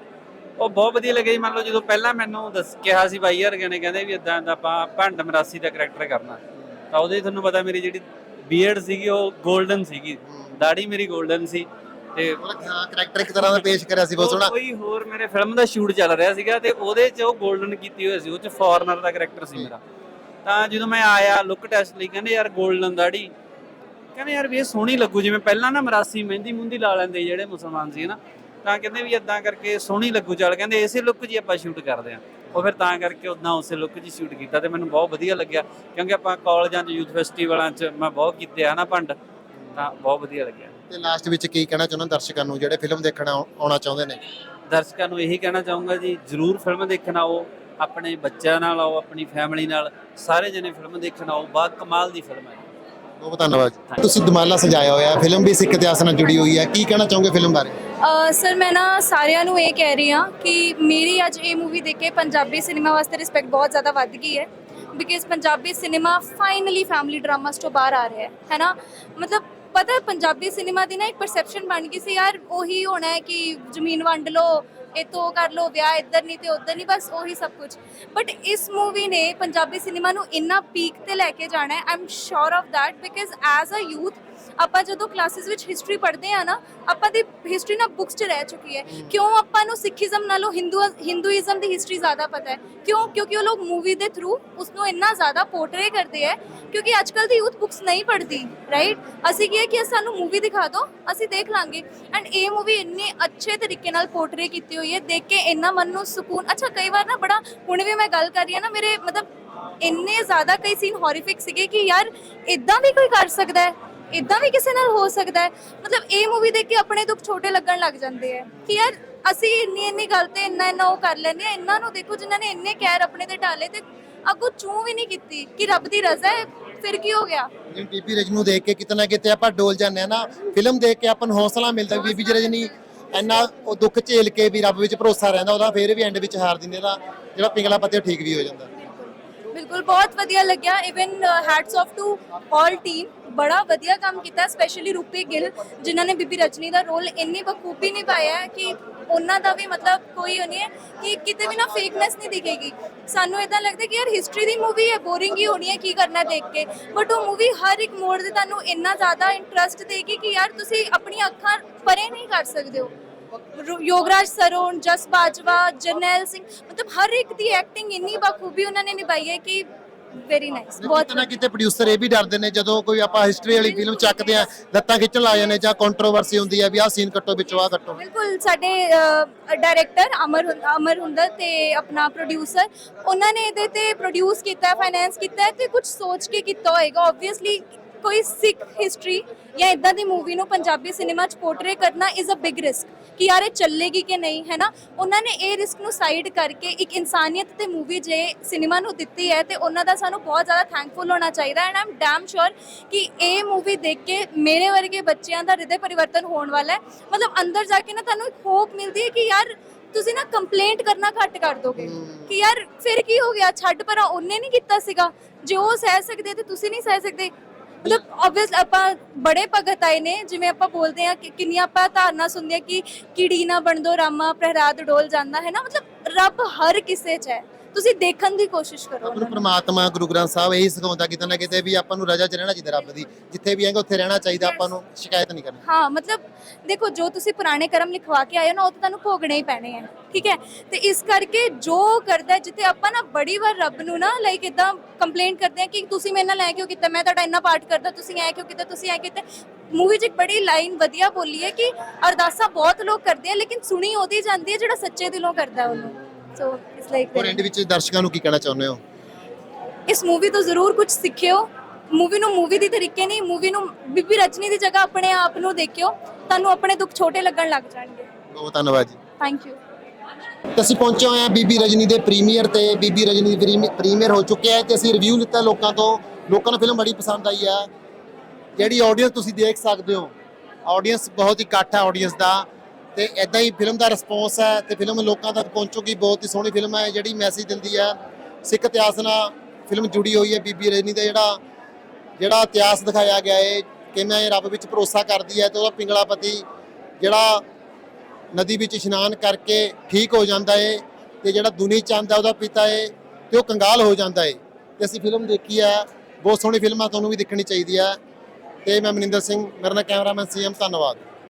ਉਹ ਬਹੁਤ ਵਧੀਆ ਲੱਗਿਆ ਜੀ। ਮੰਨ ਲਓ ਜਦੋਂ ਪਹਿਲਾਂ ਮੈਨੂੰ ਦੱਸ ਕਿਹਾ ਸੀ ਬਾਈ ਯਾਰ ਨੇ ਕਹਿੰਦੇ ਵੀ ਇਦਾਂ ਦਾ ਆਪਾਂ ਭੰਡ ਮਰਾਸੀ ਦਾ ਕੈਰੈਕਟਰ ਕਰਨਾ। ਤਾਂ ਉਹਦੇ ਤੁਹਾਨੂੰ ਪਤਾ ਮੇਰੀ ਜਿਹੜੀ ਬੀਅਰਡ ਸੀਗੀ ਉਹ 골ਡਨ ਸੀਗੀ। ਦਾੜੀ ਮੇਰੀ 골ਡਨ ਸੀ। ਤੇ ਕੈਰੈਕਟਰ ਇੱਕ ਤਰ੍ਹਾਂ ਦਾ ਪੇਸ਼ ਕਰਿਆ ਸੀ ਬਹੁਤ ਸੋਹਣਾ ਕੋਈ ਹੋਰ ਮੇਰੇ ਫਿਲਮ ਦਾ ਸ਼ੂਟ ਚੱਲ ਰਿਹਾ ਸੀਗਾ ਤੇ ਉਹਦੇ 'ਚ ਉਹ 골ਡਨ ਕੀਤੀ ਹੋਈ ਸੀ ਉਹ 'ਚ ਫੋਰਨਰ ਦਾ ਕੈਰੈਕਟਰ ਸੀ ਮੇਰਾ। ਤਾਂ ਜਦੋਂ ਮੈਂ ਆਇਆ ਲੁੱਕ ਟੈਸਟ ਲਈ ਕਹਿੰਦੇ ਯਾਰ 골ਡਨ ਦਾੜੀ। ਕਹਿੰਦੇ ਯਾਰ ਵੀ ਇਹ ਸੋਹਣੀ ਲੱਗੂ ਜਿਵੇਂ ਪਹਿਲਾਂ ਨਾ ਮਰਾਸੀ ਮਹਿੰਦੀ ਮੁੰਦੀ ਲਾ ਲੈਂਦੇ ਜਿਹੜੇ ਮੁਸਲਮਾਨ ਸੀ ਨਾ ਤਾਂ ਕਹਿੰਦੇ ਵੀ ਇਦਾਂ ਕਰਕੇ ਸੋਹਣੀ ਲੱਗੂ ਚੱਲ ਕਹਿੰਦੇ ਇਸੇ ਲੁੱਕ 'ਚ ਹੀ ਆਪਾਂ ਸ਼ੂਟ ਕਰਦੇ ਆਂ ਉਹ ਫਿਰ ਤਾਂ ਕਰਕੇ ਉਦਾਂ ਉਸੇ ਲੁੱਕ 'ਚ ਸ਼ੂਟ ਕੀਤਾ ਤੇ ਮੈਨੂੰ ਬਹੁਤ ਵਧੀਆ ਲੱਗਿਆ ਕਿਉਂਕਿ ਆਪਾਂ ਕਾਲਜਾਂ 'ਚ ਯੂਥ ਫੈਸਟੀਵਲਾਂ 'ਚ ਮੈਂ ਬਹੁਤ ਕੀਤੇ ਆ ਨਾ ਭੰਡ ਤਾਂ ਬਹੁਤ ਵਧੀਆ ਲੱਗਿਆ। ਤੇ ਲਾਸਟ ਵਿੱਚ ਕੀ ਕਹਿਣਾ ਚਾਹੁੰਦਾ ਦਰਸ਼ਕਾਂ ਨੂੰ ਜਿਹੜੇ ਫਿਲਮ ਦੇਖਣ ਆਉ- ਆਉਣਾ ਚਾਹੁੰਦੇ ਨੇ? ਦਰਸ਼ਕਾਂ ਨੂੰ ਇਹੀ ਕਹਿਣਾ ਚਾਹੂੰਗਾ ਜੀ ਜਰੂਰ ਫਿਲਮ ਦੇਖਣ ਆਓ ਆਪਣੇ ਬੱਚਿਆਂ ਨਾਲ ਆਓ ਆਪਣੀ ਫੈਮਿਲੀ ਨਾਲ ਸਾਰੇ ਜਣੇ ਫਿਲਮ ਦੇਖਣ ਆਓ ਬਾ ਕਮਾਲ ਦੀ ਫਿਲਮ ਹੈ। ਬਹੁਤ ਧੰਨਵਾਦ। ਤੁਸੀਂ ਦਮਾਲਾ ਸਜਾਇਆ ਹੋਇਆ ਫਿਲਮ ਵੀ ਸਿੱਖ ਇਤਿਹਾਸ ਨਾਲ ਜੁੜੀ ਹੋਈ ਹੈ। ਕੀ ਕਹਿਣਾ ਚਾਹੋਗੇ ਫਿਲਮ ਬਾਰੇ? ਸਰ, ਮੈਂ ਨਾ ਸਾਰਿਆਂ ਨੂੰ ਇਹ ਕਹਿ ਰਹੀ ਹਾਂ ਕਿ ਮੇਰੀ ਅੱਜ ਇਹ ਮੂਵੀ ਦੇਖ ਕੇ ਪੰਜਾਬੀ ਸਿਨੇਮਾ ਵਾਸਤੇ ਰਿਸਪੈਕਟ ਬਹੁਤ ਜ਼ਿਆਦਾ ਵੱਧ ਗਈ ਹੈ। Because Punjabi cinema finally family dramas ਤੋਂ ਬਾਹਰ ਆ ਰਿਹਾ ਹੈ ਹੈ ਮਤਲਬ ਪਤਾ ਪੰਜਾਬੀ ਸਿਨੇਮਾ ਦੀ ਨਾ ਇੱਕ ਪਰਸੈਪਸ਼ਨ ਬਣ ਗਈ ਸੀ, ਯਾਰ, ਉਹੀ ਹੋਣਾ ਹੈ ਕਿ ਜ਼ਮੀਨ ਵੰਡ ਲਓ ਇਤੋਂ ਕਰ ਲਓ ਵਿਆਹ ਇੱਧਰ ਨਹੀਂ ਤੇ ਉੱਧਰ ਨਹੀਂ ਬਸ ਉਹੀ ਸਭ ਕੁਝ ਬਟ ਇਸ ਮੂਵੀ ਨੇ ਪੰਜਾਬੀ ਸਿਨੇਮਾ ਨੂੰ ਇੰਨਾ ਪੀਕ ਤੇ ਲੈ ਕੇ ਜਾਣਾ ਹੈ I am sure of that because as a youth ਆਪਾਂ ਜਦੋਂ ਕਲਾਸਿਸ ਵਿੱਚ ਹਿਸਟਰੀ ਪੜ੍ਹਦੇ ਆ ਨਾ ਆਪਾਂ ਦੀ ਹਿਸਟਰੀ ਨਾ ਬੁੱਕਸ 'ਚ ਰਹਿ ਚੁੱਕੀ ਹੈ। ਕਿਉਂ ਆਪਾਂ ਨੂੰ ਸਿੱਖੀਜ਼ਮ ਨਾਲੋਂ ਹਿੰਦੂ ਹਿੰਦੂਇਜ਼ਮ ਦੀ ਹਿਸਟਰੀ ਜ਼ਿਆਦਾ ਪਤਾ ਹੈ? ਕਿਉਂ? ਕਿਉਂਕਿ ਉਹ ਲੋਕ ਮੂਵੀ ਦੇ ਥਰੂ ਉਸ ਨੂੰ ਇੰਨਾ ਜ਼ਿਆਦਾ ਪੋਰਟਰੇ ਕਰਦੇ ਹੈ ਕਿਉਂਕਿ ਅੱਜਕੱਲ ਦੀ ਯੂਥ ਬੁੱਕਸ ਨਹੀਂ ਪੜ੍ਹਦੀ ਰਾਈਟ ਅਸੀਂ ਕੀ ਹੈ ਕਿ ਸਾਨੂੰ ਮੂਵੀ ਦਿਖਾ ਦਿਓ ਅਸੀਂ ਦੇਖ ਲਾਂਗੇ। ਐਂਡ ਇਹ ਮੂਵੀ ਇੰਨੇ ਅੱਛੇ ਤਰੀਕੇ ਨਾਲ ਪੋਰਟਰੇ ਕੀਤੀ ਹੋਈ ਹੈ ਦੇਖ ਕੇ ਇੰਨਾ ਮਨ ਨੂੰ ਸਕੂਨ ਅੱਛਾ ਕਈ ਵਾਰ ਨਾ ਬੜਾ ਹੁਣ ਵੀ ਮੈਂ ਗੱਲ ਕਰ ਰਹੀ ਹਾਂ ਨਾ ਮੇਰੇ ਮਤਲਬ ਇੰਨੇ ਜ਼ਿਆਦਾ ਕਈ ਸੀਨ ਹੌਰੀਫਿਕ ਸੀਗੇ ਕਿ ਯਾਰ ਇਦਾਂ ਵੀ ਕੋਈ ਕਰ ਸਕਦਾ ਹੈ? ਇਦਾਂ ਵੀ ਕਿਸੇ ਨਾਲ ਹੋ ਸਕਦਾ ਹੈ? ਮਤਲਬ ਇਹ ਮੂਵੀ ਦੇਖ ਕੇ ਆਪਣੇ ਦੁੱਖ ਛੋਟੇ ਲੱਗਣ ਲੱਗ ਜਾਂਦੇ ਆ ਕਿ ਯਾਰ ਅਸੀਂ ਇੰਨੀ ਇੰਨੀ ਗੱਲ ਤੇ ਇੰਨਾ ਇੰਨਾ ਉਹ ਕਰ ਲੈਂਦੇ ਆ ਇਹਨਾਂ ਨੂੰ ਦੇਖੋ ਜਿਨ੍ਹਾਂ ਨੇ ਇੰਨੇ ਕਹਿਰ ਆਪਣੇ ਤੇ ਢਾਲੇ ਤੇ ਅੱਗੋਂ ਚੂੰ ਵੀ ਨਹੀਂ ਕੀਤੀ ਕਿ ਰੱਬ ਦੀ ਰਜ਼ਾ ਹੈ, ਫਿਰ ਕੀ ਹੋ ਗਿਆ? ਜਿਵੇਂ ਬੀਬੀ ਰਜਨੀ ਨੂੰ ਦੇਖ ਕੇ ਕਿਤੇ ਕਿਤੇ ਆਪਾਂ ਡੋਲ ਜਾਂਦੇ ਆ ਨਾ, ਫਿਲਮ ਦੇਖ ਕੇ ਆਪਾਂ ਨੂੰ ਹੌਸਲਾ ਮਿਲਦਾ ਵੀ ਬੀਬੀ ਰਜਨੀ ਇੰਨਾ ਉਹ ਦੁੱਖ ਝੇਲ ਕੇ ਵੀ ਰੱਬ ਵਿੱਚ ਭਰੋਸਾ ਰਹਿੰਦਾ, ਉਹਦਾ ਫੇਰ ਵੀ ਐਂਡ ਵਿੱਚ ਹਾਰ ਦਿੰਦੇ ਦਾ ਜਿਹੜਾ ਪਿੰਗਲਾ ਪੱਤੇ ਠੀਕ ਵੀ ਹੋ ਜਾਂਦਾ। ਬਿਲਕੁਲ, ਬਹੁਤ ਵਧੀਆ ਲੱਗਿਆ। Even hats off to 올 team ਬੜਾ ਵਧੀਆ ਕੰਮ ਕੀਤਾ ਸਪੈਸ਼ਲੀ ਰੂਪੀ ਗਿੱਲ, ਜਿਨ੍ਹਾਂ ਨੇ ਬੀਬੀ ਰਜਨੀ ਦਾ ਰੋਲ ਇੰਨੀ ਬਖੂਬੀ ਨਿਭਾਇਆ ਹੈ ਕਿ ਉਹਨਾਂ ਦਾ ਵੀ ਮਤਲਬ ਕੋਈ ਉਹ ਨਹੀਂ ਹੈ ਕਿ ਕਿਤੇ ਵੀ ਨਾ ਫੇਕਨੈਸ ਨਹੀਂ ਦਿਖੇਗੀ। ਸਾਨੂੰ ਇਦਾਂ ਲੱਗਦਾ ਕਿ ਯਾਰ ਹਿਸਟਰੀ ਦੀ ਮੂਵੀ ਹੈ ਬੋਰਿੰਗ ਹੀ ਹੋਣੀ ਹੈ, ਕੀ ਕਰਨਾ ਦੇਖ ਕੇ। ਬਟ ਉਹ ਮੂਵੀ ਹਰ ਇੱਕ ਮੋੜ ਤੇ ਤੁਹਾਨੂੰ ਇੰਨਾ ਜ਼ਿਆਦਾ ਇੰਟਰਸਟ ਦੇਗੀ ਕਿ ਯਾਰ ਤੁਸੀਂ ਆਪਣੀਆਂ ਅੱਖਾਂ ਪਰੇ ਨਹੀਂ ਕਰ ਸਕਦੇ ਹੋ। ਯੋਗਰਾਜ ਸਰੋਨ ਜਸ ਬਾਜਵਾ ਜਰਨੈਲ ਸਿੰਘ ਮਤਲਬ ਹਰ ਇੱਕ ਦੀ ਐਕਟਿੰਗ ਇੰਨੀ ਬਖੂਬੀ ਉਹਨਾਂ ਨੇ ਨਿਭਾਈ ਹੈ ਕਿ ਵੈਰੀ ਨਾਈਸ ਬਹੁਤ ਕਿਤੇ ਨਾ ਕਿਤੇ ਪ੍ਰੋਡਿਊਸਰ ਇਹ ਵੀ ਡਰਦੇ ਨੇ ਜਦੋਂ ਕੋਈ ਆਪਾਂ ਹਿਸਟਰੀ ਵਾਲੀ ਫਿਲਮ ਚੱਕਦੇ ਆ ਲੱਤਾਂ ਖਿੱਚਣ ਲੱਗ ਜਾਂਦੇ ਜਾਂ ਕੰਟਰੋਵਰਸੀ ਹੁੰਦੀ ਹੈ ਵੀ ਆਹ ਸੀਨ ਕੱਟੋ ਵਿੱਚੋਂ ਆਹ ਕੱਟੋ। ਬਿਲਕੁਲ ਸਾਡੇ ਡਾਇਰੈਕਟਰ ਅਮਰ ਅਮਰ ਹੁੰਦਰ ਤੇ ਆਪਣਾ ਪ੍ਰੋਡਿਊਸਰ ਉਹਨਾਂ ਨੇ ਇਹਦੇ ਤੇ ਪ੍ਰੋਡਿਊਸ ਕੀਤਾ ਫਾਈਨੈਂਸ ਕੀਤਾ ਤੇ ਕੁਝ ਸੋਚ ਕੇ ਕੀਤਾ ਹੋਏਗਾ ਆਬਵੀਅਸਲੀ ਕੋਈ ਸਿੱਖ ਹਿਸਟਰੀ ਜਾਂ ਇਦਾਂ ਦੀ ਮੂਵੀ ਨੂੰ ਪੰਜਾਬੀ ਸਿਨੇਮਾ 'ਚ ਪੋਰਟਰੇ ਕਰਨਾ ਇਜ਼ ਅ ਬਿਗ ਰਿਸਕ ਕਿ ਯਾਰ ਇਹ ਚੱਲੇਗੀ ਕਿ ਨਹੀਂ ਹੈ ਨਾ ਉਹਨਾਂ ਨੇ ਇਹ ਰਿਸਕ ਨੂੰ ਸਾਈਡ ਕਰਕੇ ਇੱਕ ਇਨਸਾਨੀਅਤ ਤੇ ਮੂਵੀ ਜੇ ਸਿਨੇਮਾ ਨੂੰ ਦਿੱਤੀ ਹੈ ਤੇ ਉਹਨਾਂ ਦਾ ਸਾਨੂੰ ਬਹੁਤ ਜ਼ਿਆਦਾ ਥੈਂਕਫੁਲ ਹੋਣਾ ਚਾਹੀਦਾ ਐਂਡ ਆਮ ਡੈਮ ਸ਼ੋਰ ਕਿ ਇਹ ਮੂਵੀ ਦੇਖ ਕੇ ਮੇਰੇ ਵਰਗੇ ਬੱਚਿਆਂ ਦਾ ਹਿਰਦੇ ਪਰਿਵਰਤਨ ਹੋਣ ਵਾਲਾ ਹੈ। ਮਤਲਬ ਅੰਦਰ ਜਾ ਕੇ ਨਾ ਤੁਹਾਨੂੰ ਇੱਕ ਹੋਪ ਮਿਲਦੀ ਹੈ ਕਿ ਯਾਰ ਤੁਸੀਂ ਨਾ ਕੰਪਲੇਂਟ ਕਰਨਾ ਘੱਟ ਕਰ ਦੋਗੇ। ਕਿ ਯਾਰ ਫਿਰ ਕੀ ਹੋ ਗਿਆ? ਛੱਡ ਪਰਾਂ ਉਹਨੇ ਨਹੀਂ ਕੀਤਾ ਸੀਗਾ। ਜੇ ਉਹ ਸਹਿ ਸਕਦੇ ਤੇ ਤੁਸੀਂ ਨਹੀਂ ਸਹਿ ਸਕਦੇ। ਮਤਲਬ ਆਬਵੀਅਸ ਆਪਾਂ ਬੜੇ ਭਗਤ ਆਏ ਨੇ, ਜਿਵੇਂ ਆਪਾਂ ਬੋਲਦੇ ਆ ਕਿ ਕਿੰਨੀਆਂ ਆਪਾਂ ਧਾਰਨਾ ਸੁਣਦੇ ਆ ਕਿ ਕੀੜੀ ਨਾ ਬਣ ਦੋ ਰਾਮਾ ਪ੍ਰਹਿਰਾਦ ਡੋਲ ਜਾਂਦਾ, ਹੈ ਨਾ? ਮਤਲਬ ਰੱਬ ਹਰ ਕਿਸੇ 'ਚ ਹੈ। ਤੁਸੀਂ ਦੇਖਣ ਦੀ ਕੋਸ਼ਿਸ਼ ਕਰੋ ਉਹਨਾਂ ਨੂੰ। ਪ੍ਰਮਾਤਮਾ ਗੁਰੂ ਗ੍ਰੰਥ ਸਾਹਿਬ ਇਹੀ ਸਿਖਾਉਂਦਾ ਕਿਤੇ ਨਾ ਕਿਤੇ ਵੀ ਆਪਾਂ ਨੂੰ ਰਜਾ ਚ ਰਹਿਣਾ ਚਾਹੀਦਾ ਰੱਬ ਦੀ ਜਿੱਥੇ ਵੀ ਹੈਗਾ ਉੱਥੇ ਰਹਿਣਾ ਚਾਹੀਦਾ ਆਪਾਂ ਨੂੰ ਸ਼ਿਕਾਇਤ ਨਹੀਂ ਕਰਨੀ। ਹਾਂ ਮਤਲਬ ਦੇਖੋ ਜੋ ਤੁਸੀਂ ਪੁਰਾਣੇ ਕਰਮ ਲਿਖਵਾ ਕੇ ਆਏ ਹੋ ਨਾ ਉਹ ਤਾਂ ਤੁਹਾਨੂੰ ਭੋਗਣੇ ਹੀ ਪੈਣੇ ਆ ਠੀਕ ਹੈ? ਤੇ ਇਸ ਕਰਕੇ ਜੋ ਕਰਦਾ ਹੈ, ਜਿੱਥੇ ਆਪਾਂ ਨਾ ਬੜੀ ਵਾਰ ਰੱਬ ਨੂੰ ਨਾ ਲਾਈਕ ਇਦਾਂ ਕੰਪਲੇਂਟ ਕਰਦੇ ਆ ਕਿ ਤੁਸੀਂ ਮੇਰੇ ਨਾਲ ਐ ਕਿਉਂ ਕੀਤਾ ਮੈਂ ਤੁਹਾਡਾ ਇੰਨਾ ਪਾਠ ਕਰਦਾ ਤੁਸੀਂ ਐ ਕਿਉਂ ਕੀਤਾ ਤੁਸੀਂ ਐ ਕੀਤਾ। ਮੂਵੀ 'ਚ ਇੱਕ ਬੜੀ ਲਾਈਨ ਵਧੀਆ ਬੋਲੀ ਹੈ ਕਿ ਅਰਦਾਸਾਂ ਬਹੁਤ ਲੋਕ ਕਰਦੇ ਆ ਲੇਕਿਨ ਸੁਣੀ ਉਹਦੀ ਜਾਂਦੀ ਹੈ ਜਿਹੜਾ ਸੱਚੇ ਦਿਲੋਂ ਕਰਦਾ ਉਹਨੂੰ। ਸੋ ਇਟਸ ਲਾਈਕ ਔਰ ਐਂਡ ਵਿੱਚ ਦਰਸ਼ਕਾਂ ਨੂੰ ਕੀ ਕਹਿਣਾ ਚਾਹੁੰਦੇ ਹੋ? ਇਸ ਮੂਵੀ ਤੋਂ ਜ਼ਰੂਰ ਕੁਝ ਸਿੱਖਿਓ। ਮੂਵੀ ਨੂੰ ਮੂਵੀ ਦੀ ਤਰੀਕੇ ਨਹੀਂ ਮੂਵੀ ਨੂੰ ਬੀਬੀ ਰਚਨੀ ਦੀ ਜਗ੍ਹਾ ਆਪਣੇ ਆਪ ਨੂੰ ਦੇਖਿਓ। ਤੁਹਾਨੂੰ ਆਪਣੇ ਦੁੱਖ ਛੋਟੇ ਲੱਗਣ ਲੱਗ ਜਾਣਗੇ। ਬਹੁਤ ਧੰਨਵਾਦ ਜੀ। ਥੈਂਕ ਯੂ ਤੇ ਅਸੀਂ ਪਹੁੰਚੇ ਹੋਏ ਆ ਬੀਬੀ ਰਜਨੀ ਦੇ ਪ੍ਰੀਮੀਅਰ ਤੇ। ਬੀਬੀ ਰਜਨੀ ਦੀ ਪ੍ਰੀਮੀਅਰ ਹੋ ਚੁੱਕਿਆ ਹੈ ਤੇ ਅਸੀਂ ਰਿਵਿਊ ਲਿੱਤਾ ਲੋਕਾਂ ਤੋਂ। ਲੋਕਾਂ ਨੂੰ ਫਿਲਮ ਬੜੀ ਪਸੰਦ ਆਈ ਆ ਜਿਹੜੀ ਆਡੀਅנס ਤੁਸੀਂ ਦੇਖ ਸਕਦੇ ਹੋ ਆਡੀਅנס ਬਹੁਤ ਹੀ ਇਕੱਠ ਆਡੀਅנס ਦਾ। ਤੇ ਐਦਾਂ ਹੀ ਫਿਲਮ ਦਾ ਰਿਸਪੌਂਸ ਹੈ ਤੇ ਫਿਲਮ ਲੋਕਾਂ ਤੱਕ ਪਹੁੰਚੂਗੀ, ਬਹੁਤ ਹੀ ਸੋਹਣੀ ਫਿਲਮ ਹੈ, ਜਿਹੜੀ ਮੈਸੇਜ ਦਿੰਦੀ ਹੈ। ਸਿੱਖ ਇਤਿਹਾਸ ਨਾਲ ਫਿਲਮ ਜੁੜੀ ਹੋਈ ਹੈ, ਬੀਬੀ ਰਜਨੀ ਦਾ ਜਿਹੜਾ ਜਿਹੜਾ ਇਤਿਹਾਸ ਦਿਖਾਇਆ ਗਿਆ ਹੈ, ਕਿਵੇਂ ਰੱਬ ਵਿੱਚ ਭਰੋਸਾ ਕਰਦੀ ਹੈ ਤੇ ਉਹਦਾ ਪਿੰਗਲਾ ਪਤੀ ਜਿਹੜਾ ਨਦੀ ਵਿੱਚ ਇਸ਼ਨਾਨ ਕਰਕੇ ਠੀਕ ਹੋ ਜਾਂਦਾ ਏ ਤੇ ਜਿਹੜਾ ਦੁਨੀ ਚੰਦ ਹੈ, ਉਹਦਾ ਪਿਤਾ ਏ ਤੇ ਉਹ ਕੰਗਾਲ ਹੋ ਜਾਂਦਾ ਏ ਤੇ ਅਸੀਂ ਫਿਲਮ ਦੇਖੀ ਹੈ, ਬਹੁਤ ਸੋਹਣੀ ਫਿਲਮ ਆ ਤੁਹਾਨੂੰ ਵੀ ਦੇਖਣੀ ਚਾਹੀਦੀ ਹੈ। ਤੇ ਮੈਂ ਮਨਿੰਦਰ ਸਿੰਘ, ਮੇਰਾ ਨਾਮ ਕੈਮਰਾਮੈਨ ਸੀਐਮ ਧੰਨਵਾਦ।